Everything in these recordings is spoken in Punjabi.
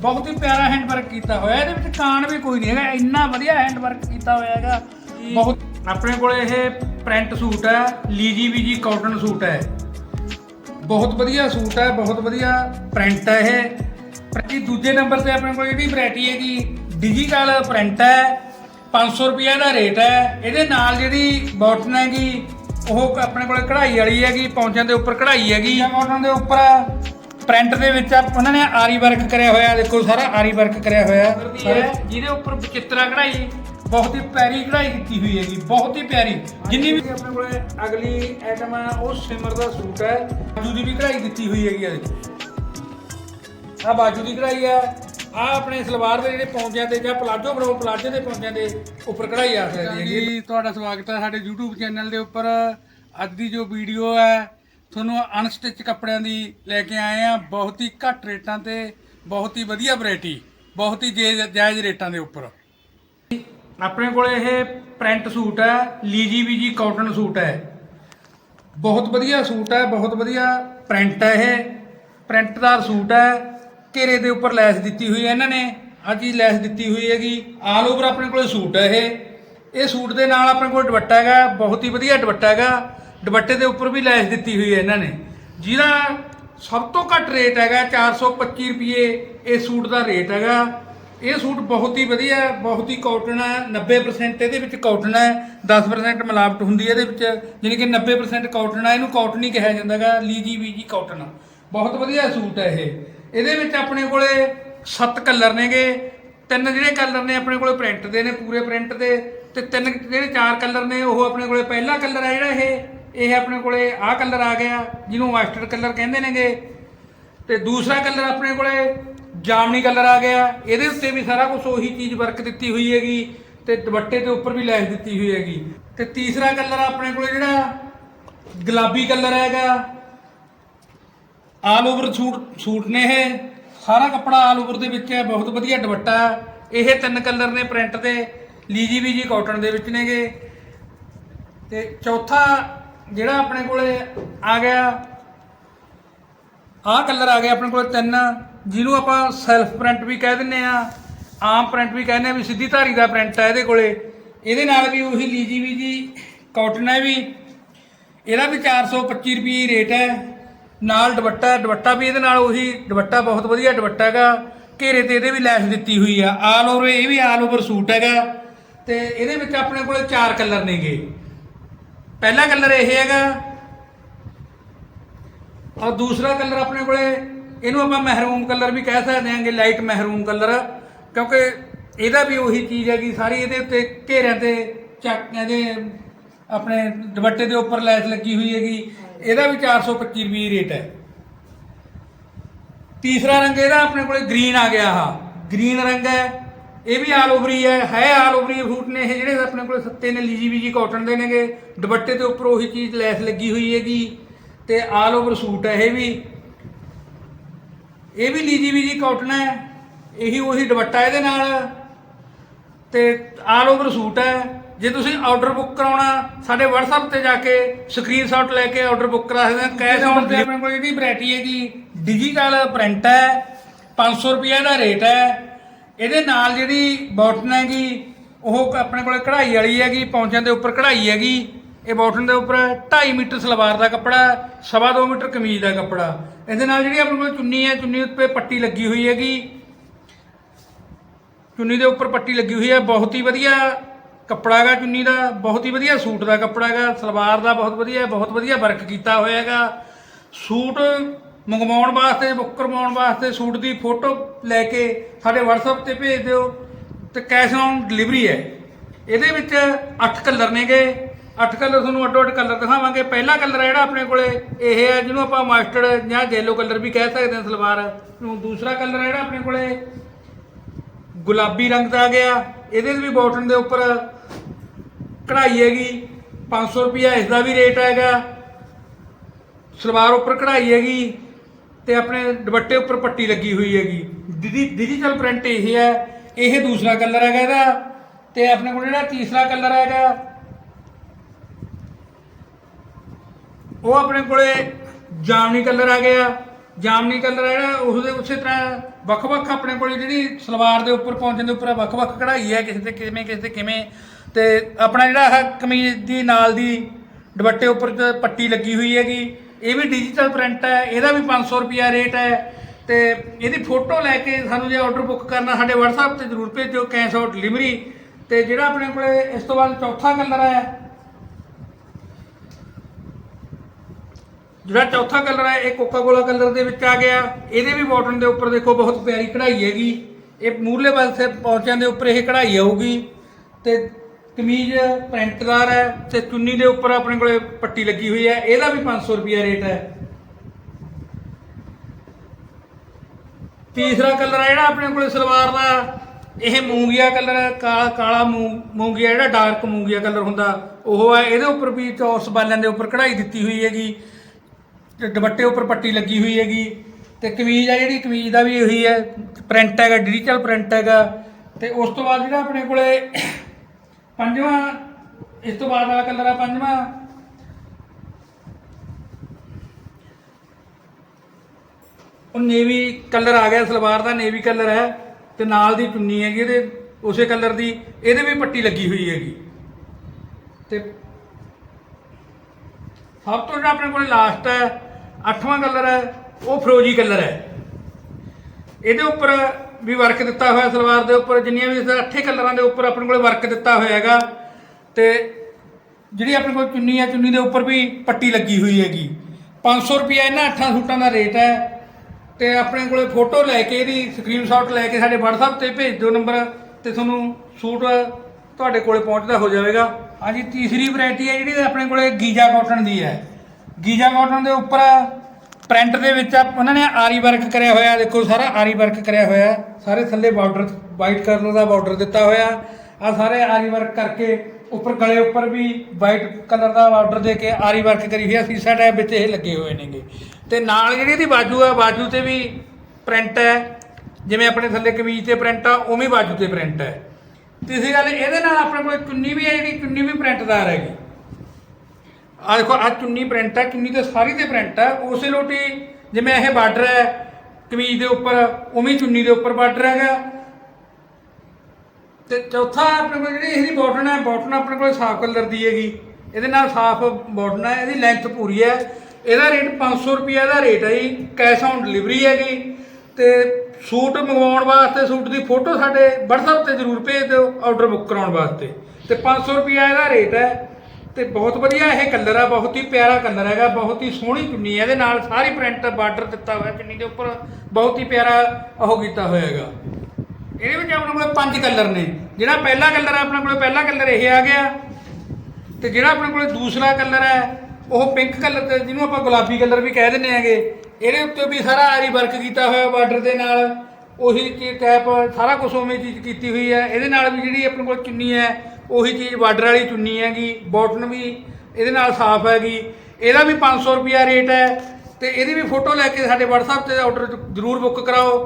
ਬਹੁਤ ਹੀ ਪਿਆਰਾ ਹੈਂਡ ਵਰਕ ਕੀਤਾ ਹੋਇਆ ਇਹਦੇ ਵਿੱਚ ਕਾਨ ਵੀ ਕੋਈ ਨਹੀਂ ਹੈਗਾ ਇੰਨਾ ਵਧੀਆ ਹੈਂਡ ਵਰਕ ਕੀਤਾ ਹੋਇਆ ਹੈਗਾ। ਬਹੁਤ ਆਪਣੇ ਕੋਲੇ ਇਹ ਪ੍ਰਿੰਟ ਸੂਟ ਹੈ ਲੀਜੀ ਵੀਜੀ ਕਾਟਨ ਸੂਟ ਹੈ। ਬਹੁਤ ਵਧੀਆ ਸੂਟ ਹੈ ਬਹੁਤ ਵਧੀਆ ਪ੍ਰਿੰਟ ਹੈ ਇਹ। ਪ੍ਰਤੀ ਦੂਜੇ ਨੰਬਰ ਤੇ ਆਪਣੇ ਕੋਲ ਜਿਹੜੀ ਵੈਰਾਈਟੀ ਹੈਗੀ ਡਿਜੀਟਲ ਪ੍ਰਿੰਟ ਹੈ 500 ਰੁਪਏ ਦਾ ਰੇਟ ਹੈ। ਇਹਦੇ ਨਾਲ ਜਿਹੜੀ ਬਾਟਨ ਹੈਗੀ ਉਹ ਆਪਣੇ ਕੋਲ ਕਢਾਈ ਵਾਲੀ ਹੈਗੀ ਪੌਂਚਾਂ ਦੇ ਉੱਪਰ ਕਢਾਈ ਹੈਗੀ। ਬਾਟਨ ਦੇ ਉੱਪਰ। ਪ੍ਰਿੰਟ ਦੇ ਵਿੱਚ ਆ- ਉਹਨਾਂ ਨੇ ਆਰੀ ਵਰਕ ਕਰਿਆ ਹੋਇਆ ਦੇਖੋ ਸਾਰਾ ਆਰੀ ਵਰਕ ਕਰਿਆ ਹੋਇਆ। ਸਾਰੇ ਜਿਹਦੇ ਉੱਪਰ ਵਿਚਿੱਤਰਾ ਕਢਾਈ ਬਹੁਤ ਹੀ ਪਿਆਰੀ ਕਢਾਈ ਕੀਤੀ ਹੋਈ ਹੈਗੀ ਬਹੁਤ ਹੀ ਪਿਆਰੀ। ਜਿੰਨੀ ਵੀ ਆਪਣੇ ਕੋਲੇ ਅਗਲੀ ਆਈਟਮ ਹੈ ਉਹ ਸਿਮਰ ਦਾ ਸੂਟ ਹੈ। ਬਾਜੂ ਦੀ ਵੀ ਕਢਾਈ ਕੀਤੀ ਹੋਈ ਹੈਗੀ ਆ ਦੇਖੋ। ਆ ਬਾਜੂ ਦੀ ਕਢਾਈ ਆ ਆ ਆਪਣੇ ਸਲਵਾਰ ਦੇ ਜਿਹੜੇ ਪੌਂਚਿਆਂ ਤੇ ਜਾਂ ਪਲਾਜੋ ਬਣਾਓ ਪਲਾਜੋ ਦੇ ਪੌਂਚਿਆਂ ਦੇ ਉੱਪਰ ਕਢਾਈ ਆ ਸਕਦੀ ਹੈ ਜੀ ਤੁਹਾਡਾ ਸਵਾਗਤ ਹੈ ਸਾਡੇ YouTube ਚੈਨਲ ਦੇ ਉੱਪਰ। ਅੱਜ ਦੀ ਜੋ ਵੀਡੀਓ ਹੈ ਤੁਹਾਨੂੰ ਅਨਸਟਿਚ ਕੱਪੜਿਆਂ ਦੀ ਲੈ ਕੇ ਆਏ ਆ ਬਹੁਤ ਹੀ ਘੱਟ ਰੇਟਾਂ ਤੇ ਬਹੁਤ ਹੀ ਵਧੀਆ ਵੈਰਾਈਟੀ ਬਹੁਤ ਹੀ ਜਾਇਜ਼ ਰੇਟਾਂ ਦੇ ਉੱਪਰ। ਆਪਣੇ ਕੋਲੇ ਇਹ ਪ੍ਰਿੰਟ ਸੂਟ ਹੈ ਲੀਜੀ ਵੀਜੀ ਕਾਟਨ ਸੂਟ ਹੈ। ਬਹੁਤ ਵਧੀਆ ਸੂਟ ਹੈ ਬਹੁਤ ਵਧੀਆ ਪ੍ਰਿੰਟ ਹੈ ਇਹ। ਪ੍ਰਿੰਟਦਾਰ ਸੂਟ ਹੈ ਘੇਰੇ ਦੇ ਉੱਪਰ ਲੈਸ ਦਿੱਤੀ ਹੋਈ ਹੈ ਇਹਨਾਂ ਨੇ। ਆਹ ਚੀਜ਼ ਲੈਸ ਦਿੱਤੀ ਹੋਈ ਹੈਗੀ ਆਲ ਓਵਰ ਆਪਣੇ ਕੋਲੇ ਸੂਟ ਹੈ ਇਹ। ਇਹ ਸੂਟ ਦੇ ਨਾਲ ਆਪਣੇ ਕੋਲ ਦੁਪੱਟਾ ਹੈਗਾ ਬਹੁਤ ਹੀ ਵਧੀਆ ਦੁਪੱਟਾ ਹੈਗਾ। ਦੁਪੱਟੇ ਦੇ ਉੱਪਰ ਵੀ ਲੈਸ ਦਿੱਤੀ ਹੋਈ ਹੈ ਇਹਨਾਂ ਨੇ। ਜਿਹਦਾ ਸਭ ਤੋਂ ਘੱਟ ਰੇਟ ਹੈਗਾ 425 ਰੁਪਏ ਇਹ ਸੂਟ ਦਾ ਰੇਟ ਹੈਗਾ। ਇਹ ਸੂਟ ਬਹੁਤ ਹੀ ਵਧੀਆ ਬਹੁਤ ਹੀ ਕਾਟਨ ਹੈ 90% ਇਹਦੇ ਵਿੱਚ ਕਾਟਨ ਹੈ 10% ਮਿਲਾਵਟ ਹੁੰਦੀ ਹੈ ਇਹਦੇ ਵਿੱਚ ਯਾਨੀ ਕਿ 90% ਕਾਟਨ ਹੈ, ਇਹਨੂੰ ਕਾਟਨ ਹੀ ਕਿਹਾ ਜਾਂਦਾ ਜਾਂਦਾਗਾ ਲੀਜੀ ਵੀਜੀ ਕਾਟਨ। ਬਹੁਤ ਵਧੀਆ ਸੂਟ ਹੈ ਇਹ। ਇਹਦੇ ਵਿੱਚ ਆਪਣੇ ਕੋਲੇ 7 ਕਲਰ ਨੇਗੇ, ਤਿੰਨ ਜਿਹੜੇ ਕਲਰ ਨੇ ਆਪਣੇ ਕੋਲੇ ਪ੍ਰਿੰਟ ਦੇ ਨੇ, ਪੂਰੇ ਪ੍ਰਿੰਟ ਦੇ, ਤੇ ਤਿੰਨ ਜਿਹੜੇ ਚਾਰ ਕਲਰ ਨੇ, ਉਹ ਆਪਣੇ ਕੋਲੇ ਪਹਿਲਾ ਕਲਰ ਹੈ ਜਿਹੜਾ ਇਹ। ਇਹ ਆਪਣੇ ਕੋਲੇ ਆਹ ਕਲਰ ਆ ਗਿਆ, ਜਿਹਨੂੰ ਮਾਸਟਰ ਕਲਰ ਕਹਿੰਦੇ ਨੇਗੇ। ਤੇ ਦੂਸਰਾ ਕਲਰ ਆਪਣੇ ਕੋਲੇ ਜਾਮਨੀ ਕਲਰ ਆ ਗਿਆ। ਇਹਦੇ ਉੱਤੇ ਵੀ ਸਾਰਾ ਕੁਝ ਉਹੀ ਚੀਜ਼ ਵਰਕ ਦਿੱਤੀ ਹੋਈ ਹੈਗੀ ਤੇ ਦੁਪੱਟੇ ਦੇ ਉੱਪਰ ਵੀ ਲੈਸ ਦਿੱਤੀ ਹੋਈ ਹੈਗੀ। ਤੇ ਤੀਸਰਾ ਕਲਰ ਆਪਣੇ ਕੋਲੇ ਜਿਹੜਾ ਗੁਲਾਬੀ ਕਲਰ ਹੈਗਾ। ਆਲ ਓਵਰ ਸੂਟ ਸੂਟ ਨੇ ਇਹ। ਸਾਰਾ ਕੱਪੜਾ ਆਲ ਓਵਰ ਦੇ ਵਿੱਚ ਹੈ, ਬਹੁਤ ਵਧੀਆ ਦੁਪੱਟਾ। ਇਹ ਤਿੰਨ ਕਲਰ ਨੇ ਪ੍ਰਿੰਟ ਦੇ, ਲੀਜੀ ਵੀਜੀ ਕਾਟਨ ਦੇ ਵਿੱਚ ਨੇਗੇ। ਤੇ ਚੌਥਾ ਜਿਹੜਾ ਆਪਣੇ ਕੋਲੇ ਆ ਗਿਆ, ਆਹ ਕਲਰ ਆ ਗਿਆ ਆਪਣੇ ਕੋਲ ਤਿੰਨ, ਜਿਹਨੂੰ ਆਪਾਂ ਸੈਲਫ ਪ੍ਰਿੰਟ ਵੀ ਕਹਿ ਦਿੰਨੇ ਆ ਆਮ ਪ੍ਰਿੰਟ ਵੀ ਕਹਿੰਦੇ ਆ ਵੀ ਸਿੱਧੀ ਧਾਰੀ ਦਾ ਪ੍ਰਿੰਟ ਹੈ ਇਹਦੇ ਕੋਲੇ। ਇਹਦੇ ਨਾਲ ਵੀ ਉਹੀ ਲੀਜੀ ਵੀ ਜੀ ਕਾਟਨ ਹੈ ਵੀ। ਇਹਦਾ ਵੀ 425 ਰੁਪਏ ਰੇਟ ਹੈ। ਨਾਲ ਦੁਪੱਟਾ ਦੁਪੱਟਾ ਵੀ ਇਹਦੇ ਨਾਲ ਉਹੀ, ਦੁਪੱਟਾ ਬਹੁਤ ਵਧੀਆ ਦੁਪੱਟਾ ਹੈਗਾ। ਘੇਰੇ ਤੇ ਇਹਦੇ ਵੀ ਲੈਸ ਦਿੱਤੀ ਹੋਈ ਆ। ਆਲ ਓਵਰ ਇਹ ਵੀ ਆਲ ਓਵਰ ਸੂਟ ਹੈਗਾ। ਤੇ ਇਹਦੇ ਵਿੱਚ ਆਪਣੇ ਕੋਲੇ ਚਾਰ ਕਲਰ ਨੇਗੇ। ਪਹਿਲਾ ਕਲਰ ਇਹ ਹੈਗਾ। ਔਰ ਦੂਸਰਾ ਕਲਰ ਆਪਣੇ ਕੋਲੇ, ਇਹਨੂੰ ਆਪਾਂ ਮਹਿਰੂਮ ਕਲਰ ਵੀ ਕਹਿ ਸਕਦੇ ਹਾਂਗੇ, ਲਾਈਟ ਮਹਿਰੂਮ ਕਲਰ। ਕਿਉਂਕਿ ਇਹਦਾ ਵੀ ਉਹੀ ਚੀਜ਼ ਹੈਗੀ, ਸਾਰੀ ਇਹਦੇ ਉੱਤੇ ਘੇਰਿਆਂ ਤੇ ਚੱਕ ਇਹਦੇ ਆਪਣੇ ਦੁਪੱਟੇ ਦੇ ਉੱਪਰ ਲੈਸ ਲੱਗੀ ਹੋਈ ਹੈਗੀ। ਇਹਦਾ ਵੀ 425 ਰੁਪਏ ਰੇਟ ਹੈ। ਤੀਸਰਾ ਰੰਗ ਇਹਦਾ ਆਪਣੇ ਕੋਲੇ ਗ੍ਰੀਨ ਆ ਗਿਆ ਆ ਗ੍ਰੀਨ ਰੰਗ ਹੈ। ਇਹ ਵੀ ਆਲ ਓਵਰ ਹੀ ਹੈ ਆਲ ਓਵਰ ਫੂਟ ਨੇ ਇਹ ਜਿਹੜੇ ਆਪਣੇ ਕੋਲੇ ਸੱਤੇ ਨੇ ਲੀਜੀ ਵੀਜੀ ਕਾਟਨ ਦੇ ਨੇਗੇ ਦੁਪੱਟੇ ਦੇ ਉੱਪਰ ਉਹੀ ਚੀਜ਼ ਲੈਸ ਲੱਗੀ ਹੋਈ ਹੈਗੀ ਤੇ ਆਲ ਓਵਰ ਸੂਟ ਹੈ ਇਹ ਵੀ। ਇਹ ਵੀ ਲੀਜੀ ਵੀਜੀ ਕਾਟਨ ਹੈ ਇਹੀ ਉਹੀ ਦੁਪੱਟਾ ਇਹਦੇ ਨਾਲ। ਤੇ ਆਲ ਓਵਰ ਸੂਟ ਹੈ ਜੇ ਤੁਸੀਂ ਆਰਡਰ ਬੁੱਕ ਕਰਾਉਣਾ ਸਾਡੇ WhatsApp ਤੇ ਜਾ ਕੇ ਸਕਰੀਨਸ਼ਾਟ ਲੈ ਕੇ ਆਰਡਰ ਬੁੱਕ ਕਰਾ ਸਕਦੇ ਹੋ। ਕੈਸ਼ ਆਨ ਤੇ ਆਪਣੇ ਕੋਲ ਜਿਹੜੀ ਵੈਰਾਈਟੀ ਹੈਗੀ ਡਿਜੀਟਲ ਪ੍ਰਿੰਟ ਹੈ 500 ਰੁਪਏ ਦਾ ਰੇਟ ਹੈ ਇਹਦੇ ਨਾਲ ਜਿਹੜੀ ਬਾਟਨ ਹੈਗੀ, ਉਹ ਆਪਣੇ ਕੋਲ ਕਢਾਈ ਵਾਲੀ ਹੈਗੀ ਪੌਂਚਾਂ ਦੇ ਉੱਪਰ ਕਢਾਈ ਹੈਗੀ। ਇਹ ਬਾਟਨ ਦੇ ਉੱਪਰ 2.5 ਮੀਟਰ ਸਲਵਾਰ ਦਾ ਕੱਪੜਾ, ਸਵਾ 2 ਮੀਟਰ ਕਮੀਜ਼ ਦਾ ਕੱਪੜਾ। ਇਹਦੇ ਨਾਲ ਜਿਹੜੀ ਆਪਣੇ ਕੋਲ ਚੁੰਨੀ ਹੈ, ਚੁੰਨੀ ਉੱਤੇ ਪੱਟੀ ਲੱਗੀ ਹੋਈ ਹੈਗੀ। ਚੁੰਨੀ ਦੇ ਉੱਪਰ ਪੱਟੀ ਲੱਗੀ ਹੋਈ ਹੈ, ਬਹੁਤ ਹੀ ਵਧੀਆ ਕੱਪੜਾ ਹੈਗਾ ਚੁੰਨੀ ਦਾ, ਬਹੁਤ ਹੀ ਵਧੀਆ ਸੂਟ ਦਾ ਕੱਪੜਾ ਹੈਗਾ। ਸਲਵਾਰ ਦਾ ਬਹੁਤ ਵਧੀਆ ਬਹੁਤ ਵਧੀਆ ਵਰਕ ਕੀਤਾ ਹੋਇਆ ਹੈਗਾ। ਸੂਟ ਮੰਗਵਾਉਣ ਵਾਸਤੇ, ਬੁੱਕ ਕਰਵਾਉਣ ਵਾਸਤੇ ਸੂਟ ਦੀ ਫੋਟੋ ਲੈ ਕੇ ਸਾਡੇ WhatsApp ਤੇ ਭੇਜ ਦਿਓ। ਤੇ ਕੈਸ਼ ਔਨ ਡਿਲੀਵਰੀ ਹੈ। ਇਹਦੇ ਵਿੱਚ 8 ਕਲਰ ਨੇਗੇ। 8 ਕਲਰ ਤੁਹਾਨੂੰ ਅੱਡੋ ਅੱਡ ਕਲਰ ਦਿਖਾਵਾਂਗੇ। ਪਹਿਲਾ ਕਲਰ ਹੈ ਜਿਹੜਾ ਆਪਣੇ ਕੋਲੇ, ਇਹ ਹੈ ਜਿਹਨੂੰ ਆਪਾਂ ਮਸਟਰਡ ਜਾਂ ਜੈਲੋ ਕਲਰ ਵੀ ਕਹਿ ਸਕਦੇ ਹਾਂ ਸਲਵਾਰ। ਨੂੰ ਦੂਸਰਾ ਕਲਰ ਜਿਹੜਾ ਆਪਣੇ ਕੋਲੇ, ਗੁਲਾਬੀ ਰੰਗ ਦਾ ਆ ਗਿਆ। ਇਹਦੇ ਵੀ ਬੋਟਨ ਦੇ ਉੱਪਰ ਕਢਾਈ ਹੈਗੀ। 500 ਰੁਪਿਆ ਇਸ ਦਾ ਵੀ ਰੇਟ ਹੈਗਾ। ਸਲਵਾਰ ਉੱਪਰ ਕਢਾਈ ਹੈਗੀ। ਤੇ ਆਪਣੇ ਦੁਪੱਟੇ ਉੱਪਰ ਪੱਟੀ ਲੱਗੀ ਹੋਈ ਹੈਗੀ। ਡਿਜੀ- ਡਿਜੀਟਲ ਪ੍ਰਿੰਟ ਇਹ ਹੈ, ਇਹ ਦੂਸਰਾ ਕਲਰ ਹੈਗਾ ਇਹਦਾ, ਤੇ ਆਪਣੇ ਕੋਲ ਜਿਹੜਾ ਤੀਸਰਾ ਕਲਰ ਹੈਗਾ, ਉਹ ਆਪਣੇ ਕੋਲੇ ਜਾਮਨੀ ਕਲਰ ਆ ਗਿਆ। ਜਾਮਨੀ ਕਲਰ ਹੈ ਜਿਹੜਾ, ਉਸਦੇ ਉਸੇ ਤਰ੍ਹਾਂ ਵੱਖ-ਵੱਖ ਆਪਣੇ ਕੋਲ ਜਿਹੜੀ ਸਲਵਾਰ ਦੇ ਉੱਪਰ ਪਹੁੰਚਣ ਦੇ ਉੱਪਰ ਵੱਖ-ਵੱਖ ਕਢਾਈ ਹੈ, ਕਿਸੇ ਤੇ ਕਿਵੇਂ, ਕਿਸੇ ਤੇ ਕਿਵੇਂ। ਤੇ ਆਪਣਾ ਜਿਹੜਾ ਆਹ ਕਮੀਜ਼ ਦੀ ਨਾਲ ਦੀ ਦੁਪੱਟੇ ਉੱਪਰ ਪੱਟੀ ਲੱਗੀ ਹੋਈ ਹੈਗੀ। ਇਹ ਵੀ ਡਿਜੀਟਲ ਪ੍ਰਿੰਟ ਹੈ, ਇਹਦਾ ਵੀ 500 ਰੁਪਿਆ ਰੇਟ ਹੈ ਤੇ ਇਹਦੀ ਫੋਟੋ ਲੈ ਕੇ ਸਾਨੂੰ ਜੇ ਆਰਡਰ ਬੁੱਕ ਕਰਨਾ ਸਾਡੇ WhatsApp ਤੇ ਜ਼ਰੂਰ ਭੇਜੋ ਕੈਸ਼ ਆਨ ਡਿਲੀਵਰੀ ਤੇ ਜਿਹੜਾ ਆਪਣੇ ਕੋਲੇ ਇਸ ਤੋਂ ਬਾਅਦ ਚੌਥਾ ਕਲਰ ਹੈ ਜਿਹੜਾ ਚੌਥਾ ਕਲਰ ਹੈ ਇਹ ਕੋਕਾ ਕੋਲਾ ਕਲਰ ਦੇ ਵਿੱਚ ਆ ਗਿਆ। ਇਹਦੇ ਵੀ ਬਾਟਨ ਦੇ ਉੱਪਰ ਦੇਖੋ ਬਹੁਤ ਪਿਆਰੀ ਕਢਾਈ ਹੈਗੀ। ਇਹ ਮੂਰਲੇ ਪਾਸੇ ਪੌਂਚਿਆਂ ਦੇ ਉੱਪਰ ਇਹ ਕਢਾਈ ਆਊਗੀ ਤੇ ਕਮੀਜ਼ ਪ੍ਰਿੰਟਦਾਰ ਹੈ ਤੇ ਚੁੰਨੀ ਦੇ ਉੱਪਰ ਆਪਣੇ ਕੋਲੇ ਪੱਟੀ ਲੱਗੀ ਹੋਈ ਹੈ। ਇਹਦਾ ਵੀ 500 ਰੁਪਿਆ ਰੇਟ ਹੈ। ਤੀਸਰਾ ਕਲਰ ਹੈ ਜਿਹੜਾ ਆਪਣੇ ਕੋਲੇ ਸਲਵਾਰ ਦਾ। ਇਹ ਮੂੰਗੀਆ ਕਲਰ ਕਾਲਾ ਕਾਲਾ ਮੂੰ- ਮੂੰਗੀਆ ਜਿਹੜਾ ਡਾਰਕ ਮੂੰਗੀਆ ਕਲਰ ਹੁੰਦਾ, ਉਹ ਹੈ। ਇਹਦੇ ਉੱਪਰ ਵੀ ਚੌਸ ਬਾਲਿਆਂ ਦੇ ਉੱਪਰ ਕਢਾਈ ਦਿੱਤੀ ਹੋਈ ਹੈਗੀ। ਤੇ ਦੁਪੱਟੇ ਉੱਪਰ ਪੱਟੀ ਲੱਗੀ ਹੋਈ ਹੈਗੀ। ਤੇ ਕਮੀਜ਼ ਆ ਜਿਹੜੀ, ਕਮੀਜ਼ ਦਾ ਵੀ ਉਹੀ ਹੈ। ਪ੍ਰਿੰਟ ਹੈਗਾ, ਡਿਜੀਟਲ ਪ੍ਰਿੰਟ ਹੈਗਾ। ਤੇ ਉਸ ਤੋਂ ਬਾਅਦ ਜਿਹੜਾ ਆਪਣੇ ਕੋਲੇ ਪੰਜਵਾਂ, ਇਸ ਤੋਂ ਬਾਅਦ ਵਾਲਾ ਕਲਰ ਆ ਪੰਜਵਾਂ। ਉਹ ਨੇਵੀ ਕਲਰ ਆ ਗਿਆ, ਸਲਵਾਰ ਦਾ ਨੇਵੀ ਕਲਰ ਹੈ ਤੇ ਨਾਲ ਦੀ ਚੁੰਨੀ ਹੈਗੀ ਇਹਦੇ ਉਸੇ ਕਲਰ ਦੀ, ਇਹਦੇ ਵੀ ਪੱਟੀ ਲੱਗੀ ਹੋਈ ਹੈਗੀ। ਤੇ ਸਭ ਤੋਂ ਜਿਹੜਾ ਆਪਣੇ ਕੋਲ ਲਾਸਟ ਹੈ, ਅੱਠਵਾਂ ਕਲਰ ਹੈ, ਉਹ ਫਰੋਜੀ ਕਲਰ ਹੈ। ਇਹਦੇ ਉੱਪਰ ਵੀ ਵਰਕ ਦਿੱਤਾ ਹੋਇਆ ਸਲਵਾਰ ਦੇ ਉੱਪਰ, ਜਿੰਨੀਆਂ ਵੀ ਅੱਠੇ ਕਲਰਾਂ ਦੇ ਉੱਪਰ ਆਪਣੇ ਕੋਲ ਵਰਕ ਦਿੱਤਾ ਹੋਇਆ ਹੈਗਾ। ਤੇ ਜਿਹੜੀ ਆਪਣੇ ਕੋਲ ਚੁੰਨੀ ਹੈ ਚੁੰਨੀ ਦੇ ਉੱਪਰ ਵੀ ਪੱਟੀ ਲੱਗੀ ਹੋਈ ਹੈਗੀ। 500 ਰੁਪਏ ਇਹਨਾਂ ਅੱਠਾਂ ਸੂਟਾਂ ਦਾ ਰੇਟ ਹੈ। ਤੇ ਆਪਣੇ ਕੋਲੇ ਫੋਟੋ ਲੈ ਕੇ ਇਹਦੀ ਸਕਰੀਨਸ਼ਾਟ ਲੈ ਕੇ ਸਾਡੇ WhatsApp ਤੇ ਭੇਜ ਦਿਓ ਨੰਬਰ ਤੇ ਤੁਹਾਨੂੰ ਸੂਟ ਤੁਹਾਡੇ ਕੋਲੇ ਪਹੁੰਚਦਾ ਹੋ ਜਾਵੇਗਾ। ਹਾਂਜੀ, ਤੀਸਰੀ ਵੈਰਾਈਟੀ ਹੈ ਜਿਹੜੀ ਆਪਣੇ ਕੋਲੇ ਗੀਜਾ ਕਾਟਨ ਦੀ ਹੈ। ਗੀਜਾ ਕਾਟਨ ਦੇ ਉੱਪਰ ਪ੍ਰਿੰਟ ਦੇ ਵਿੱਚ ਆ- ਉਹਨਾਂ ਨੇ ਆਰੀ ਵਰਕ ਕਰਿਆ ਹੋਇਆ, ਦੇਖੋ ਸਾਰਾ ਆਰੀ ਵਰਕ ਕਰਿਆ ਹੋਇਆ ਸਾਰੇ ਥੱਲੇ ਬਾਰਡਰ ਵਾਈਟ ਕਲਰ ਦਾ ਬਾਰਡਰ ਦਿੱਤਾ ਹੋਇਆ ਆ ਸਾਰੇ ਆਰੀ ਵਰਕ ਕਰਕੇ ਉੱਪਰ ਗਲੇ ਉੱਪਰ ਵੀ ਵਾਈਟ ਕਲਰ ਦਾ ਬਾਰਡਰ ਦੇ ਕੇ ਆਰੀ ਵਰਕ ਕਰੀ ਹੋਈ ਆ ਸੀਸਾ ਟੈਪ ਵਿੱਚ ਇਹ ਲੱਗੇ ਹੋਏ ਨੇਗੇ। ਤੇ ਨਾਲ ਜਿਹੜੀ ਇਹਦੀ ਬਾਜੂ ਆ ਬਾਜੂ ਤੇ ਵੀ ਪ੍ਰਿੰਟ ਹੈ। ਜਿਵੇਂ ਆਪਣੇ ਥੱਲੇ ਕਮੀਜ਼ ਤੇ ਪ੍ਰਿੰਟ ਆ, ਉਵੇਂ ਬਾਜੂ ਤੇ ਪ੍ਰਿੰਟ ਹੈ। ਤੀਸਰੀ ਗੱਲ ਇਹਦੇ ਨਾਲ ਆਪਣੇ ਕੋਲ ਚੁੰਨੀ ਵੀ ਹੈ ਜਿਹੜੀ ਚੁੰਨੀ ਵੀ ਪ੍ਰਿੰਟਦਾਰ ਹੈਗੀ। ਆ ਦੇਖੋ ਆ ਚੁੰਨੀ ਪ੍ਰਿੰਟ ਹੈ, ਚੁੰਨੀ ਤੇ ਸਾਰੀ ਤੇ ਪ੍ਰਿੰਟ ਹੈ। ਉਸੇ ਲੋਟੀ ਜਿਵੇਂ ਇਹ ਬਾਰਡਰ ਹੈ, ਕਮੀਜ਼ ਦੇ ਉੱਪਰ, ਉਵੇਂ ਚੁੰਨੀ ਦੇ ਉੱਪਰ ਬਾਰਡਰ ਹੈਗਾ। ਤੇ ਚੌਥਾ ਆਪਣੇ ਕੋਲ ਜਿਹੜੀ ਇਹਦੀ ਬੋਟਨ ਹੈ ਬੋਟਨ ਆਪਣੇ ਕੋਲ ਸਾਫ਼ ਕਲਰ ਦੀ ਹੈਗੀ। ਇਹਦੇ ਨਾਲ ਸਾਫ਼ ਬੋਟਨ ਹੈ, ਇਹਦੀ ਲੈਂਥ ਪੂਰੀ ਹੈ। ਇਹਦਾ ਰੇਟ 500 ਰੁਪਏ ਦਾ ਰੇਟ ਹੈ ਜੀ ਕੈਸ਼ ਔਨ ਡਿਲੀਵਰੀ ਹੈਗੀ। ਤੇ ਸੂਟ ਮੰਗਵਾਉਣ ਵਾਸਤੇ ਸੂਟ ਦੀ ਫੋਟੋ ਸਾਡੇ WhatsApp ਤੇ ਜ਼ਰੂਰ ਭੇਜ ਦਿਓ ਆਰਡਰ ਬੁੱਕ ਕਰਾਉਣ ਵਾਸਤੇ। ਤੇ 500 ਰੁਪਏ ਇਹਦਾ ਰੇਟ ਹੈ। ਤੇ ਬਹੁਤ ਵਧੀਆ ਇਹ ਕਲਰ ਆ, ਬਹੁਤ ਹੀ ਪਿਆਰਾ ਕਲਰ ਹੈਗਾ, ਬਹੁਤ ਹੀ ਸੋਹਣੀ ਚੁੰਨੀ ਹੈ। ਇਹਦੇ ਨਾਲ ਸਾਰੀ ਪ੍ਰਿੰਟ ਬਾਰਡਰ ਦਿੱਤਾ ਹੋਇਆ ਚੁੰਨੀ ਦੇ ਉੱਪਰ, ਬਹੁਤ ਹੀ ਪਿਆਰਾ ਉਹ ਕੀਤਾ ਹੋਇਆ ਹੈਗਾ। ਇਹਦੇ ਵਿੱਚ ਆਪਣੇ ਕੋਲ ਪੰਜ ਕਲਰ ਨੇ। ਜਿਹੜਾ ਪਹਿਲਾ ਕਲਰ ਹੈ ਆਪਣੇ ਕੋਲ ਪਹਿਲਾ ਕਲਰ ਇਹ ਆ ਗਿਆ। ਤੇ ਜਿਹੜਾ ਆਪਣੇ ਕੋਲ ਦੂਸਰਾ ਕਲਰ ਹੈ, ਉਹ ਪਿੰਕ ਕਲਰ ਤੇ, ਜਿਹਨੂੰ ਆਪਾਂ ਗੁਲਾਬੀ ਕਲਰ ਵੀ ਕਹਿ ਦਿੰਦੇ ਹੈਗੇ। ਇਹਦੇ ਉੱਤੇ ਵੀ ਸਾਰਾ ਆਰੀ ਵਰਕ ਕੀਤਾ ਹੋਇਆ ਬਾਰਡਰ ਦੇ ਨਾਲ। ਉਹੀ ਚੀਜ਼ ਟੈਪ, ਸਾਰਾ ਕੁਝ ਉਵੇਂ ਚੀਜ਼ ਕੀਤੀ ਹੋਈ ਹੈ। ਇਹਦੇ ਨਾਲ ਵੀ ਜਿਹੜੀ ਆਪਣੇ ਕੋਲ ਚੁੰਨੀ ਹੈ ਉਹੀ ਚੀਜ਼ ਬਾਰਡਰ ਵਾਲੀ ਚੁੰਨੀ ਹੈਗੀ, ਬਾਟਨ ਵੀ ਇਹਦੇ ਨਾਲ ਸਾਫ਼ ਹੈਗੀ। ਇਹਦਾ ਵੀ 500 ਰੁਪਿਆ ਰੇਟ ਹੈ ਤੇ ਇਹਦੀ ਵੀ ਫੋਟੋ ਲੈ ਕੇ ਸਾਡੇ WhatsApp ਤੇ ਆਰਡਰ ਜ਼ਰੂਰ ਬੁੱਕ ਕਰਾਓ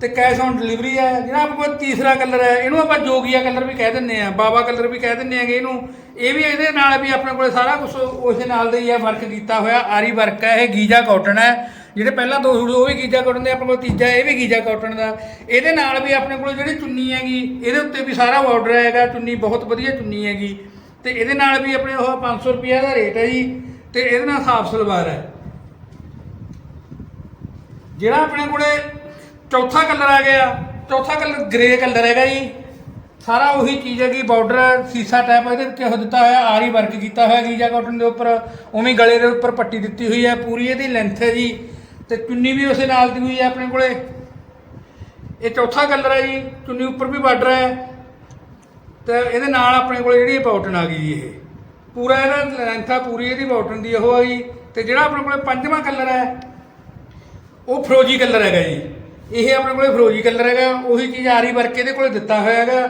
ਤੇ ਕੈਸ਼ ਔਨ ਡਿਲੀਵਰੀ ਹੈ। ਜਿਹੜਾ ਆਪਣੇ ਕੋਲ ਤੀਸਰਾ ਕਲਰ ਹੈ, ਇਹਨੂੰ ਆਪਾਂ ਜੋਗੀਆ ਕਲਰ ਵੀ ਕਹਿ ਦਿੰਦੇ ਆ ਬਾਬਾ ਕਲਰ ਵੀ ਕਹਿ ਦਿੰਦੇ ਆਗੇ ਇਹਨੂੰ। ਇਹ ਵੀ ਇਹਦੇ ਨਾਲ ਵੀ ਆਪਣੇ ਕੋਲ ਸਾਰਾ ਕੁਝ ਉਸੇ ਨਾਲ ਦੇ ਹੀ ਹੈ ਵਰਕ ਕੀਤਾ ਹੋਇਆ, ਆਰੀ ਵਰਕ ਹੈ, ਇਹ ਗੀਜਾ ਕਾਟਨ ਹੈ। ਜਿਹੜੇ ਪਹਿਲਾਂ ਦੋ ਸੂਟ, ਉਹ ਵੀ ਗੀਜਾ ਕਾਟਨ ਦੇ ਆਪਣੇ ਕੋਲ ਤੀਜਾ, ਇਹ ਵੀ ਗੀਜਾ ਕਾਟਨ ਦਾ। ਇਹਦੇ ਨਾਲ ਵੀ ਆਪਣੇ ਕੋਲ ਜਿਹੜੀ ਚੁੰਨੀ ਹੈਗੀ, ਇਹਦੇ ਉੱਤੇ ਵੀ ਸਾਰਾ ਬਾਰਡਰ ਹੈਗਾ, ਚੁੰਨੀ ਬਹੁਤ ਵਧੀਆ ਚੁੰਨੀ ਹੈਗੀ। ਤੇ ਇਹਦੇ ਨਾਲ ਵੀ ਆਪਣੇ ਉਹ 500 ਰੁਪਏ ਦਾ ਰੇਟ ਹੈ ਜੀ, ਤੇ ਇਹਦੇ ਨਾਲ ਸਾਫ਼ ਸਲਵਾਰ ਹੈ। ਜਿਹੜਾ ਆਪਣੇ ਕੋਲੇ ਚੌਥਾ ਕਲਰ ਆ ਗਿਆ, ਚੌਥਾ ਕਲਰ ਗ੍ਰੇ ਕਲਰ ਹੈਗਾ ਜੀ। ਸਾਰਾ ਉਹੀ ਚੀਜ਼ ਹੈਗੀ ਬਾਰਡਰ ਸੀਸਾ ਟਾਈਪ ਇਹਦੇ ਉੱਤੇ ਉਹ ਦਿੱਤਾ ਹੋਇਆ, ਆਰੀ ਵਰਕ ਕੀਤਾ ਹੋਇਆ ਗੀਜਾ ਕਾਟਨ ਦੇ ਉੱਪਰ। ਉਵੇਂ ਗਲੇ ਦੇ ਉੱਪਰ ਪੱਟੀ ਦਿੱਤੀ ਹੋਈ ਹੈ, ਪੂਰੀ ਇਹਦੀ ਲੈਂਥ ਹੈ ਜੀ। ਤੇ ਚੁੰਨੀ ਵੀ ਉਸੇ ਨਾਲ ਦੀ ਹੋਈ ਹੈ ਆਪਣੇ ਕੋਲੇ। ਇਹ ਚੌਥਾ ਕਲਰ ਹੈ ਜੀ, ਚੁੰਨੀ ਉੱਪਰ ਵੀ ਬਾਰਡਰ ਹੈ। ਤੇ ਇਹਦੇ ਨਾਲ ਆਪਣੇ ਕੋਲੇ ਜਿਹੜੀ ਬਾਟਨ ਆ ਗਈ ਜੀ ਇਹ। ਪੂਰਾ ਇਹਦਾ ਲੈਂਥ ਆ, ਪੂਰੀ ਇਹਦੀ ਬਾਟਨ ਦੀ ਉਹ ਆ ਜੀ ਤੇ ਜਿਹੜਾ ਆਪਣੇ ਕੋਲੇ ਪੰਜਵਾਂ ਕਲਰ ਹੈ, ਉਹ ਫਰੋਜੀ ਕਲਰ ਹੈਗਾ ਜੀ। ਇਹ ਆਪਣੇ ਕੋਲੇ ਫਰੋਜੀ ਕਲਰ ਹੈਗਾ, ਉਹੀ ਚੀਜ਼ ਆਰੀ ਵਰਕ ਇਹਦੇ ਕੋਲੇ ਦਿੱਤਾ ਹੋਇਆ ਹੈਗਾ।